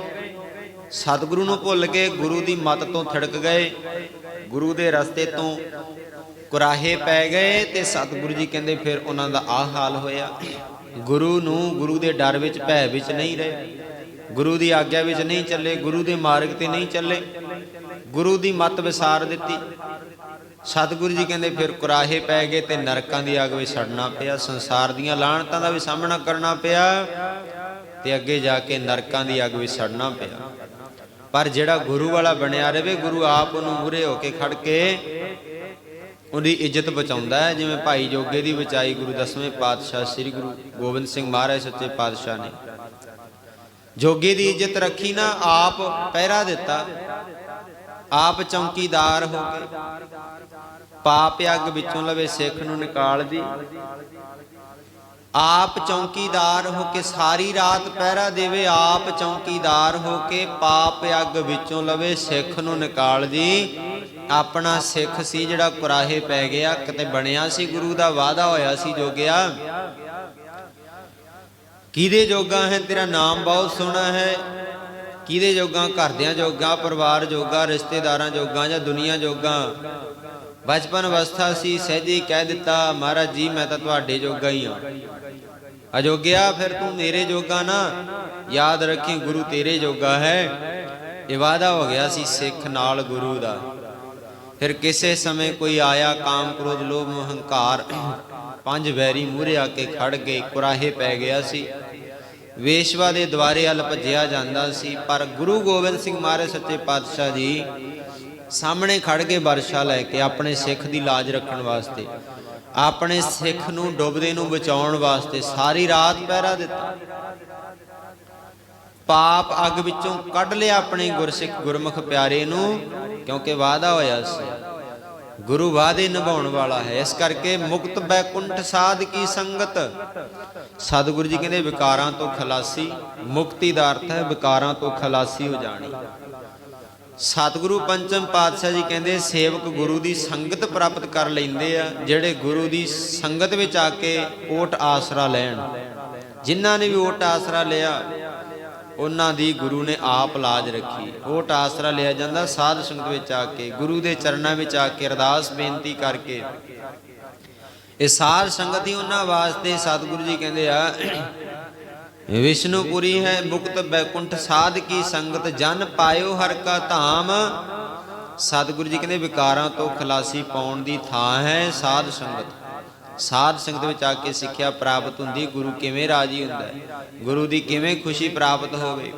ਸਤਿਗੁਰੂ ਨੂੰ ਭੁੱਲ ਕੇ ਗੁਰੂ ਦੀ ਮੱਤ ਤੋਂ ਥੜਕ ਗਏ। ਗੁਰੂ ਦੇ ਰਸਤੇ ਤੋਂ ਕੁਰਾਹੇ ਪੈ ਗਏ ਤੇ ਸਤਿਗੁਰੂ ਜੀ ਕਹਿੰਦੇ ਫਿਰ ਉਹਨਾਂ ਦਾ ਆਹ ਹਾਲ ਹੋਇਆ। ਗੁਰੂ ਨੂੰ ਗੁਰੂ ਦੇ ਡਰ ਵਿੱਚ, ਭੈ ਵਿੱਚ ਨਹੀਂ ਰਹੇ। ਗੁਰੂ ਦੀ ਆਗਿਆ ਵਿੱਚ ਨਹੀਂ ਚੱਲੇ, ਗੁਰੂ ਦੇ ਮਾਰਗ ਤੇ ਨਹੀਂ ਚੱਲੇ। ਗੁਰੂ ਦੀ ਮੱਤ ਵਿਸਾਰ ਦਿੱਤੀ। ਸਤਿਗੁਰੂ ਜੀ ਕਹਿੰਦੇ, ਫਿਰ ਕੁਰਾਹੇ ਪੈ ਗਏ ਤੇ ਨਰਕਾਂ ਦੀ ਅੱਗ ਵਿੱਚ ਸੜਨਾ ਪਿਆ, ਸੰਸਾਰ ਦੀਆਂ ਲਾਹਣਤਾਂ ਦਾ ਵੀ ਸਾਹਮਣਾ ਕਰਨਾ ਪਿਆ ਤੇ ਅੱਗੇ ਜਾ ਕੇ ਨਰਕਾਂ ਦੀ ਅੱਗ ਵਿੱਚ ਸੜਨਾ ਪਿਆ। ਪਰ ਜਿਹੜਾ ਗੁਰੂ ਵਾਲਾ ਬਣਿਆ ਰਹੇ, ਗੁਰੂ ਆਪ ਨੂੰ ਮੂਰੇ ਹੋ ਕੇ ਖੜ ਕੇ ਉਹਦੀ ਇੱਜ਼ਤ ਬਚਾਉਂਦਾ ਹੈ, ਜਿਵੇਂ ਭਾਈ ਜੋਗੇ ਦੀ ਬਚਾਈ ਗੁਰੂ ਦਸਵੇਂ ਪਾਤਸ਼ਾਹ ਸ੍ਰੀ ਗੁਰੂ ਗੋਬਿੰਦ ਸਿੰਘ ਮਹਾਰਾਜ ਸੱਚੇ ਪਾਤਸ਼ਾਹ ਨੇ। ਜੋਗੇ ਦੀ ਇੱਜ਼ਤ ਰੱਖੀ ਨਾ, ਆਪ ਪਹਿਰਾ ਦਿੱਤਾ। ਆਪ ਚੌਕੀਦਾਰ ਹੋ ਕੇ। ਪਾਪ ਅੱਗ ਵਿੱਚੋਂ ਲਵੇ ਸਿੱਖ ਨੂੰ ਨਿਕਾਲ ਦੀ ਆਪ ਚੌਕੀਦਾਰ ਹੋ ਕੇ ਸਾਰੀ ਰਾਤ ਪਹਿਰਾ ਦੇਵੇ, ਆਪ ਚੌਕੀਦਾਰ ਹੋ ਕੇ ਪਾਪ ਅੱਗ ਵਿੱਚੋਂ ਲਵੇ, ਸਿੱਖ ਨੂੰ ਨਿਕਾਲ ਜੀ। ਆਪਣਾ ਸਿੱਖ ਸੀ ਜਿਹੜਾ ਕੁਰਾਹੇ ਪੈ ਗਿਆ, ਕਿਤੇ ਬਣਿਆ ਸੀ, ਗੁਰੂ ਦਾ ਵਾਅਦਾ ਹੋਇਆ ਸੀ ਜੋਗਿਆ। ਕਿਹਦੇ ਜੋਗਾ ਹੈ? ਤੇਰਾ ਨਾਮ ਬਹੁਤ ਸੋਹਣਾ ਹੈ। ਕਿਹਦੇ ਜੋਗਾ? ਘਰਦਿਆਂ ਜੋਗਾ, ਪਰਿਵਾਰ ਜੋਗਾ, ਰਿਸ਼ਤੇਦਾਰਾਂ ਜੋਗਾ ਜਾਂ ਦੁਨੀਆ ਜੋਗਾ? ਬਚਪਨ ਅਵਸਥਾ ਸੀ, ਸਹਿਜੇ ਕਹਿ ਦਿੱਤਾ, ਮਹਾਰਾਜ ਜੀ, ਮੈਂ ਤਾਂ ਤੁਹਾਡੇ ਜੋਗਾ ਹੀ ਹਾਂ। ਅਜੋਗਿਆ, ਫਿਰ ਤੂੰ ਮੇਰੇ ਜੋਗਾ ਨਾ? ਯਾਦ ਰੱਖੀ, ਗੁਰੂ ਤੇਰੇ ਜੋਗਾ ਹੈ। ਇਹ ਵਾਦਾ ਹੋ ਗਿਆ ਸੀ ਸਿੱਖ ਨਾਲ ਗੁਰੂ ਦਾ। ਫਿਰ ਕਿਸੇ ਸਮੇਂ ਕੋਈ ਆਇਆ ਕਾਮ ਕ੍ਰੋਧ, ਲੋਭ, ਹੰਕਾਰ, ਪੰਜ ਵੈਰੀ ਮੂਹਰੇ ਆ ਕੇ ਖੜ ਗਏ ਕੁਰਾਹੇ ਪੈ ਗਿਆ ਸੀ। ਵੇਸ਼ਵਾ ਦੇ ਦੁਆਰੇ ਹਲ ਭੱਜਿਆ ਜਾਂਦਾ ਸੀ, ਪਰ ਗੁਰੂ ਗੋਬਿੰਦ ਸਿੰਘ ਮਹਾਰਾਜ ਸੱਚੇ ਪਾਤਸ਼ਾਹ ਜੀ ਸਾਹਮਣੇ ਖੜ ਕੇ ਵਰਸ਼ਾ ਲੈ ਕੇ ਆਪਣੇ ਸਿੱਖ ਦੀ ਲਾਜ ਰੱਖਣ ਵਾਸਤੇ, ਆਪਣੇ ਸਿੱਖ ਨੂੰ ਡੁੱਬਦੇ ਨੂੰ ਬਚਾਉਣ ਵਾਸਤੇ ਸਾਰੀ ਰਾਤ ਪਹਿਰਾ ਦਿੱਤਾ। ਪਾਪ ਅੱਗ ਵਿੱਚੋਂ ਕੱਢ ਲਿਆ ਆਪਣੇ ਗੁਰਸਿੱਖ ਗੁਰਮੁਖ ਪਿਆਰੇ ਨੂੰ, ਕਿਉਂਕਿ ਵਾਅਦਾ ਹੋਇਆ ਸੀ। ਗੁਰੂ ਵਾਅਦੇ ਨਿਭਾਉਣ ਵਾਲਾ ਹੈ। ਇਸ ਕਰਕੇ ਮੁਕਤ ਬੈਕੁੰਠ ਸਾਧ ਕੀ ਸੰਗਤ? ਸਤਿਗੁਰੂ ਜੀ ਕਹਿੰਦੇ, ਵਿਕਾਰਾਂ ਤੋਂ ਖਲਾਸੀ ਮੁਕਤੀ ਦਾ ਅਰਥ ਹੈ, ਵਿਕਾਰਾਂ ਤੋਂ ਖਲਾਸੀ ਹੋ ਜਾਣੀ। ਸਤਿਗੁਰੂ ਪੰਚਮ ਪਾਤਸ਼ਾਹ ਜੀ ਕਹਿੰਦੇ, ਸੇਵਕ ਗੁਰੂ ਦੀ ਸੰਗਤ ਪ੍ਰਾਪਤ ਕਰ ਲੈਂਦੇ ਆ, ਜਿਹੜੇ ਗੁਰੂ ਦੀ ਸੰਗਤ ਵਿੱਚ ਆ ਕੇ ਓਟ ਆਸਰਾ ਲੈਣ। ਜਿਨ੍ਹਾਂ ਨੇ ਵੀ ਓਟ ਆਸਰਾ ਲਿਆ, ਉਹਨਾਂ ਦੀ ਗੁਰੂ ਨੇ ਆਪ ਲਾਜ ਰੱਖੀ। ਓਟ ਆਸਰਾ ਲਿਆ ਜਾਂਦਾ ਸਾਧ ਸੰਗਤ ਵਿੱਚ ਆ ਕੇ, ਗੁਰੂ ਦੇ ਚਰਨਾਂ ਵਿੱਚ ਆ ਕੇ ਅਰਦਾਸ ਬੇਨਤੀ ਕਰਕੇ। ਇਹ ਸਾਧ ਸੰਗਤ ਹੀ ਉਹਨਾਂ ਵਾਸਤੇ ਸਤਿਗੁਰੂ ਜੀ ਕਹਿੰਦੇ ਆ ਵਿਸ਼ਨੂਪੁਰੀ ਹੈ ਮੁਕਤ ਬੈਕੁੰਠ ਸਾਧ ਕੀ ਸੰਗਤ ਜਨ ਪਾਇਓ ਹਰ ਕਾ ਧਾਮ। ਸਤਿਗੁਰੂ ਜੀ ਕਹਿੰਦੇ ਵਿਕਾਰਾਂ ਤੋਂ ਖਲਾਸੀ ਪਾਉਣ ਦੀ ਥਾਂ ਹੈ ਸਾਧ ਸੰਗਤ। ਸਾਧ ਸੰਗਤ ਵਿੱਚ ਆ ਕੇ ਸਿੱਖਿਆ ਪ੍ਰਾਪਤ ਹੁੰਦੀ, ਗੁਰੂ ਕਿਵੇਂ ਰਾਜੀ ਹੁੰਦਾ ਹੈ? ਗੁਰੂ ਦੀ ਕਿਵੇਂ ਖੁਸ਼ੀ ਪ੍ਰਾਪਤ ਹੋਵੇ?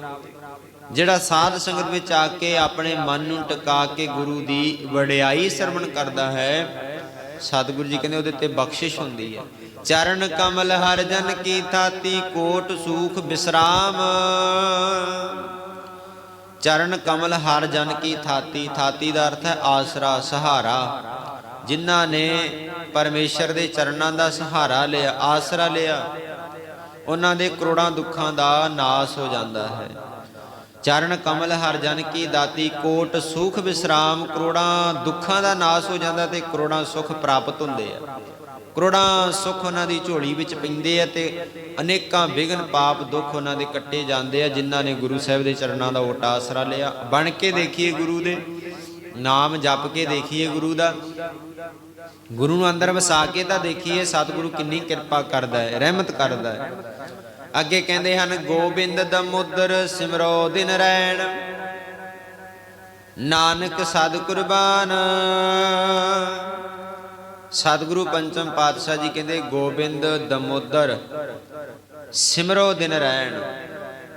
ਜਿਹੜਾ ਸਾਧ ਸੰਗਤ ਵਿੱਚ ਆ ਕੇ ਆਪਣੇ ਮਨ ਨੂੰ ਟਿਕਾ ਕੇ ਗੁਰੂ ਦੀ ਵਡਿਆਈ ਸਰਵਣ ਕਰਦਾ ਹੈ, ਸਤਿਗੁਰੂ ਜੀ ਕਹਿੰਦੇ ਉਹਦੇ ਤੇ ਬਖਸ਼ਿਸ਼ ਹੁੰਦੀ ਹੈ। ਚਰਨ ਕਮਲ ਹਰ ਜਨ ਕੀ ਥਾਤੀ ਕੋਟ ਸੂਖ ਬਿਸਰਾਮ। ਚਰਨ ਕਮਲ ਹਰ ਜਨ ਕੀ ਥਾਤੀ ਥਾਤੀ ਦਾ ਅਰਥ ਹੈ ਆਸਰਾ, ਸਹਾਰਾ। ਜਿਨ੍ਹਾਂ ਨੇ ਪਰਮੇਸ਼ਰ ਦੇ ਚਰਨਾਂ ਦਾ ਸਹਾਰਾ ਲਿਆ, ਆਸਰਾ ਲਿਆ, ਉਹਨਾਂ ਦੇ ਕਰੋੜਾਂ ਦੁੱਖਾਂ ਦਾ ਨਾਸ ਹੋ ਜਾਂਦਾ ਹੈ। ਚਰਨ ਕਮਲ ਹਰ ਜਨ ਕੀ ਦਾਤੀ ਕੋਟ ਸੁਖ ਵਿਸਰਾਮ ਕਰੋੜਾਂ ਦੁੱਖਾਂ ਦਾ ਨਾਸ ਹੋ ਜਾਂਦਾ ਤੇ ਕਰੋੜਾਂ ਸੁਖ ਪ੍ਰਾਪਤ ਹੁੰਦੇ ਆ। ਕਰੋੜਾਂ ਸੁਖ ਉਹਨਾਂ ਦੀ ਝੋਲੀ ਵਿੱਚ ਪੈਂਦੇ ਆ ਤੇ ਅਨੇਕਾਂ ਵਿਗਨ ਪਾਪ ਦੁੱਖ ਉਹਨਾਂ ਦੇ ਕੱਟੇ ਜਾਂਦੇ ਆ, ਜਿਨ੍ਹਾਂ ਨੇ ਗੁਰੂ ਸਾਹਿਬ ਦੇ ਚਰਨਾਂ ਦਾ ਓਟਾ ਆਸਰਾ ਲਿਆ। ਬਣ ਕੇ ਦੇਖੀਏ ਗੁਰੂ ਦੇ, ਨਾਮ ਜਪ ਕੇ ਦੇਖੀਏ ਗੁਰੂ ਦਾ, ਗੁਰੂ ਨੂੰ ਅੰਦਰ ਵਸਾ ਕੇ ਤਾਂ ਦੇਖੀਏ ਸਤਿਗੁਰੂ ਕਿੰਨੀ ਕਿਰਪਾ ਕਰਦਾ ਹੈ, ਰਹਿਮਤ ਕਰਦਾ ਹੈ। ਅੱਗੇ ਕਹਿੰਦੇ ਹਨ, ਗੋਬਿੰਦ ਦਮੁਦਰ ਸਿਮਰੋ ਦਿਨ ਰੈਣ, ਨਾਨਕ ਸਦ ਕੁਰਬਾਨ। ਸਤਿਗੁਰੂ ਪੰਚਮ ਪਾਤਸ਼ਾਹ ਜੀ ਕਹਿੰਦੇ, ਗੋਬਿੰਦ ਦਮੋਦਰ, ਸਿਮਰੋ ਦਿਨ ਰਹਿਣ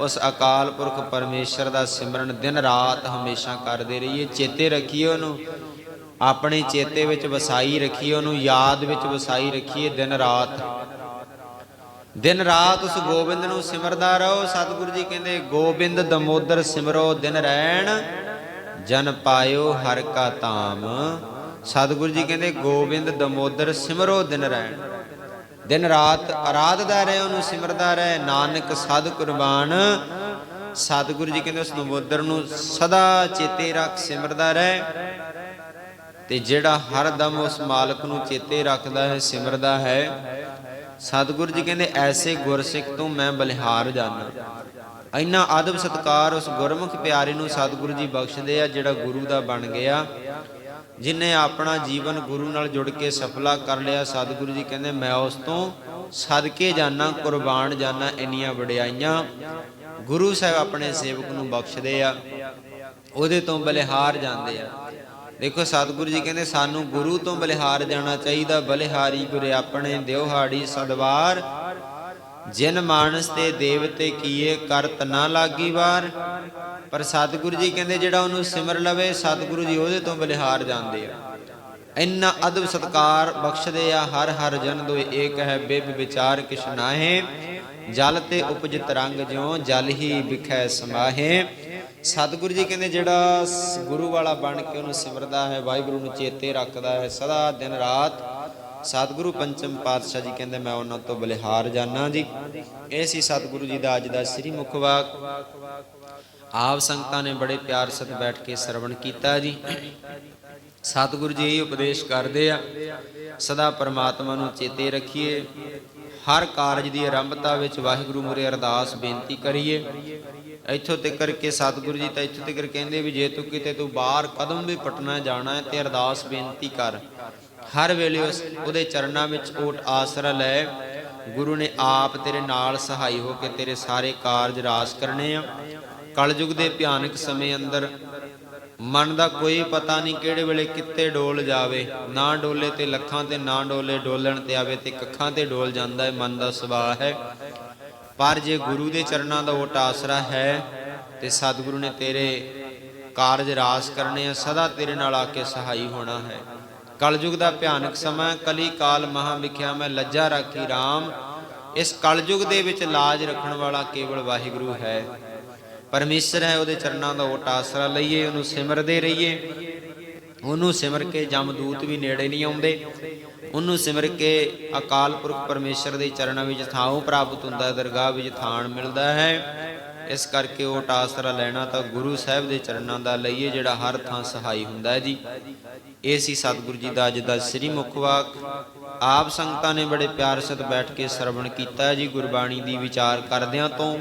ਉਸ ਅਕਾਲ ਪੁਰਖ ਪਰਮੇਸ਼ਰ ਦਾ ਸਿਮਰਨ ਦਿਨ ਰਾਤ ਹਮੇਸ਼ਾ ਕਰਦੇ ਰਹੀਏ। ਚੇਤੇ ਰੱਖੀਏ ਉਹਨੂੰ, ਆਪਣੇ ਚੇਤੇ ਵਿੱਚ ਵਸਾਈ ਰੱਖੀਏ ਉਹਨੂੰ, ਯਾਦ ਵਿੱਚ ਵਸਾਈ ਰੱਖੀਏ ਦਿਨ ਰਾਤ। ਦਿਨ ਰਾਤ ਉਸ ਗੋਬਿੰਦ ਨੂੰ ਸਿਮਰਦਾ ਰਹੋ। ਸਤਿਗੁਰੂ ਜੀ ਕਹਿੰਦੇ, ਗੋਬਿੰਦ ਦਮੋਦਰ, ਸਿਮਰੋ ਦਿਨ ਰਹਿਣ ਜਨ ਪਾਇਓ ਹਰ ਕਾ ਧਾਮ। ਸਤਿਗੁਰੂ ਜੀ ਕਹਿੰਦੇ, ਗੋਬਿੰਦ ਦਮੋਦਰ ਸਿਮਰੋ ਦਿਨ ਰਹਿਣ। ਦਿਨ ਰਾਤ ਆਰਾਧਦਾ ਰਹੇ, ਉਹਨੂੰ ਸਿਮਰਦਾ ਰਹੇ, ਨਾਨਕ ਸਦ ਕੁਰਬਾਨ। ਸਤਿਗੁਰੂ ਜੀ ਕਹਿੰਦੇ, ਉਸ ਦਮੋਦਰ ਨੂੰ ਸਦਾ ਚੇਤੇ ਰੱਖ, ਸਿਮਰਦਾ ਰਹੇ। ਤੇ ਜਿਹੜਾ ਹਰ ਦਮ ਉਸ ਮਾਲਕ ਨੂੰ ਚੇਤੇ ਰੱਖਦਾ ਹੈ, ਸਿਮਰਦਾ ਹੈ। ਸਤਿਗੁਰੂ ਜੀ ਕਹਿੰਦੇ, ਐਸੇ ਗੁਰਸਿੱਖ ਤੋਂ ਮੈਂ ਬਲਿਹਾਰ ਜਾਣਾ ਇੰਨਾ ਆਦਬ ਸਤਕਾਰ ਉਸ ਗੁਰਮੁਖ ਪਿਆਰੇ ਨੂੰ ਸਤਿਗੁਰੂ ਜੀ ਬਖਸ਼ਦੇ ਆ, ਜਿਹੜਾ ਗੁਰੂ ਦਾ ਬਣ ਗਿਆ। ਜਿਨੇ ਆਪਣਾ ਜੀਵਨ ਗੁਰੂ ਨਾਲ ਜੁੜ ਕੇ ਸਫਲਾ ਕਰ ਲਿਆ, ਸਤਿਗੁਰੂ ਜੀ ਕਹਿੰਦੇ, ਮੈਂ ਉਸ ਤੋਂ ਸਦਕੇ ਜਾਣਾ ਕੁਰਬਾਨ ਜਾਨਾ, ਇੰਨੀਆਂ ਵਡਿਆਈਆਂ। ਗੁਰੂ ਸਾਹਿਬ ਆਪਣੇ ਸੇਵਕ ਨੂੰ ਬਖਸ਼ਦੇ ਆ, ਉਹਦੇ ਤੋਂ ਬਲਿਹਾਰ ਜਾਂਦੇ ਆ। ਦੇਖੋ, ਸਤਿਗੁਰੂ ਜੀ ਕਹਿੰਦੇ, ਸਾਨੂੰ ਗੁਰੂ ਤੋਂ ਬਲਿਹਾਰ ਜਾਣਾ ਚਾਹੀਦਾ, ਬਲਿਹਾਰੀ ਗੁਰੇ ਆਪਣੇ ਦਿਵਹਾੜੀ ਸਦਵਾਰ ਜਿਨ ਮਾਨਸ ਤੇ ਦੇਵਤੇ ਕੀਏ, ਕਰਤ ਨਾ ਲਾਗੀ ਵਾਰ। ਪਰ ਸਤਿਗੁਰੂ ਜੀ ਕਹਿੰਦੇ, ਜਿਹੜਾ ਉਹਨੂੰ ਸਿਮਰ ਲਵੇ, ਸਤਿਗੁਰੂ ਜੀ ਉਹਦੇ ਤੋਂ ਬਲਿਹਾਰ ਜਾਂਦੇ ਆ। ਇੰਨਾ ਅਦਬ ਸਤਕਾਰ ਬਖਸ਼ਦੇ ਆ, ਹਰ ਹਰ ਜਨ ਦੋ ਏਕ ਹੈ, ਬਿਬ ਵਿਚਾਰ ਕਿਛ ਨਾਹੇ। ਜਲ ਤੇ ਉਪਜ ਤਰੰਗ ਜਿਉ, ਜਲ ਹੀ ਵਿਖੈ ਸਮਾਹੇ। ਸਤਿਗੁਰੂ ਜੀ ਕਹਿੰਦੇ, ਜਿਹੜਾ ਗੁਰੂ ਵਾਲਾ ਬਣ ਕੇ ਉਹਨੂੰ ਸਿਮਰਦਾ ਹੈ, ਵਾਹਿਗੁਰੂ ਨੂੰ ਚੇਤੇ ਰੱਖਦਾ ਹੈ, ਸਦਾ ਦਿਨ ਰਾਤ ਸਤਿਗੁਰੂ ਪੰਚਮ ਪਾਤਸ਼ਾਹ ਜੀ ਕਹਿੰਦੇ, ਮੈਂ ਉਹਨਾਂ ਤੋਂ ਬਲਿਹਾਰ ਜਾਣਾ ਜੀ। ਇਹ ਸੀ ਸਤਿਗੁਰੂ ਜੀ ਦਾ ਅੱਜ ਦਾ ਸ੍ਰੀ ਮੁਖ ਵਾਕ। ਆਪ ਸੰਗਤਾਂ ਨੇ ਬੜੇ ਪਿਆਰ ਸਤ ਬੈਠ ਕੇ ਸਰਵਣ ਕੀਤਾ ਜੀ। ਸਤਿਗੁਰੂ ਜੀ ਇਹ ਉਪਦੇਸ਼ ਕਰਦੇ ਆ, ਸਦਾ ਪਰਮਾਤਮਾ ਨੂੰ ਚੇਤੇ ਰੱਖੀਏ। ਹਰ ਕਾਰਜ ਦੀ ਆਰੰਭਤਾ ਵਿੱਚ ਵਾਹਿਗੁਰੂ ਮੁਰੇ ਅਰਦਾਸ ਬੇਨਤੀ ਕਰੀਏ। ਇੱਥੋਂ ਤੱਕ ਕੇ ਸਤਿਗੁਰੂ ਜੀ ਤਾਂ ਇੱਥੋਂ ਤੱਕ ਕਹਿੰਦੇ ਵੀ ਜੇ ਤੂੰ ਕਿਤੇ ਤੂੰ ਬਾਹਰ ਕਦਮ ਵੀ ਪਟਣਾ ਜਾਣਾ ਹੈ ਤੇ ਅਰਦਾਸ ਬੇਨਤੀ ਕਰ। ਹਰ ਵੇਲੇ ਉਸ ਉਹਦੇ ਚਰਨਾਂ ਵਿੱਚ ਓਟ ਆਸਰਾ ਲੈ, ਗੁਰੂ ਨੇ ਆਪ ਤੇਰੇ ਨਾਲ ਸਹਾਈ ਹੋ ਕੇ ਤੇਰੇ ਸਾਰੇ ਕਾਰਜ ਰਾਸ ਕਰਨੇ ਆ। ਕਲਯੁਗ ਦੇ ਭਿਆਨਕ ਸਮੇਂ ਅੰਦਰ ਮਨ ਦਾ ਕੋਈ ਪਤਾ ਨਹੀਂ ਕਿਹੜੇ ਵੇਲੇ ਕਿੱਤੇ ਡੋਲ ਜਾਵੇ। ਨਾ ਡੋਲੇ ਤੇ ਲੱਖਾਂ ਤੇ ਨਾ ਡੋਲੇ ਡੋਲਣ ਤੇ ਆਵੇ ਤੇ ਕੱਖਾਂ ਤੇ ਡੋਲ ਜਾਂਦਾ ਹੈ, ਮਨ ਦਾ ਸੁਭਾਅ ਹੈ। ਪਰ ਜੇ ਗੁਰੂ ਦੇ ਚਰਨਾਂ ਦਾ ਓਟ ਆਸਰਾ ਹੈ ਤੇ ਸਤਿਗੁਰੂ ਨੇ ਤੇਰੇ ਕਾਰਜ ਰਾਸ ਕਰਨੇ ਆ, ਸਦਾ ਤੇਰੇ ਨਾਲ ਆ ਕੇ ਸਹਾਈ ਹੋਣਾ ਹੈ। ਕਲਯੁਗ ਦਾ ਭਿਆਨਕ ਸਮਾਂ ਕਲੀ ਕਾਲ ਮਹਾ ਵਿਖਿਆ ਮੈਂ ਲੱਜਾ ਰਾਖੀ RAM ਇਸ ਕਲਯੁਗ ਦੇ ਵਿੱਚ ਲਾਜ ਰੱਖਣ ਵਾਲਾ ਕੇਵਲ ਵਾਹਿਗੁਰੂ ਹੈ। ਪਰਮੇਸ਼ਰ ਹੈ, ਉਹਦੇ ਚਰਨਾਂ ਦਾ ਓਟ ਆਸਰਾ ਲਈਏ, ਉਹਨੂੰ ਸਿਮਰਦੇ ਰਹੀਏ। ਉਹਨੂੰ ਸਿਮਰ ਕੇ ਜਮਦੂਤ ਵੀ ਨੇੜੇ ਨਹੀਂ ਆਉਂਦੇ। ਉਹਨੂੰ ਸਿਮਰ ਕੇ ਅਕਾਲ ਪੁਰਖ ਪਰਮੇਸ਼ਰ ਦੇ ਚਰਨਾਂ ਵਿੱਚ ਥਾਂ ਪ੍ਰਾਪਤ ਹੁੰਦਾ, ਦਰਗਾਹ ਵਿੱਚ ਥਾਨ ਮਿਲਦਾ ਹੈ। ਇਸ ਕਰਕੇ ਉਹ ਟਾਸਰਾ ਲੈਣਾ ਤਾਂ ਗੁਰੂ ਸਾਹਿਬ ਦੇ ਚਰਨਾਂ ਦਾ ਲਈਏ ਜਿਹੜਾ ਹਰ ਥਾਂ ਸਹਾਈ ਹੁੰਦਾ ਹੈ ਜੀ। ਇਹ ਸੀ ਸਤਿਗੁਰੂ ਜੀ ਦਾ ਅੱਜ ਦਾ ਸ੍ਰੀ ਮੁਖ ਵਾਕ। ਆਪ ਸੰਗਤਾਂ ਨੇ ਬੜੇ ਪਿਆਰ ਸਤ ਬੈਠ ਕੇ ਸਰਵਣ ਕੀਤਾ ਜੀ ਗੁਰਬਾਣੀ ਦੀ ਵਿਚਾਰ ਕਰਦਿਆਂ ਤੋਂ।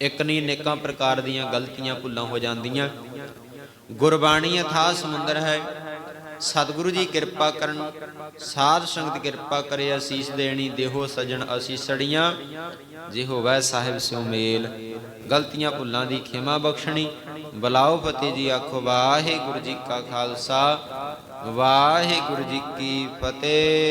ਇੱਕ ਨਹੀਂ ਅਨੇਕਾਂ ਪ੍ਰਕਾਰ ਦੀਆਂ ਗਲਤੀਆਂ ਭੁੱਲਾਂ ਹੋ ਜਾਂਦੀਆਂ। ਗੁਰਬਾਣੀ ਅਥਾਹ ਸਮੁੰਦਰ ਹੈ। ਸਤਿਗੁਰੂ ਜੀ ਕਿਰਪਾ ਕਰਨ, ਸਾਧ ਸੰਗਤ ਕਿਰਪਾ ਕਰੇ, ਅਸੀਸ ਦੇਣੀ, ਦੇਹੋ ਸਜਣ ਅਸੀਸੜੀਆਂ ਜੇ ਹੋਵੇ ਸਾਹਿਬ ਸਿਉ ਮੇਲ, ਗਲਤੀਆਂ ਭੁੱਲਾਂ ਦੀ ਖਿਮਾ ਬਖਸ਼ਣੀ। ਬਲਾਓ ਫਤਿਹ ਜੀ, ਆਖੋ ਵਾਹਿਗੁਰੂ ਜੀ ਕਾ ਖਾਲਸਾ, ਵਾਹਿਗੁਰੂ ਜੀ ਕੀ ਫਤਿਹ।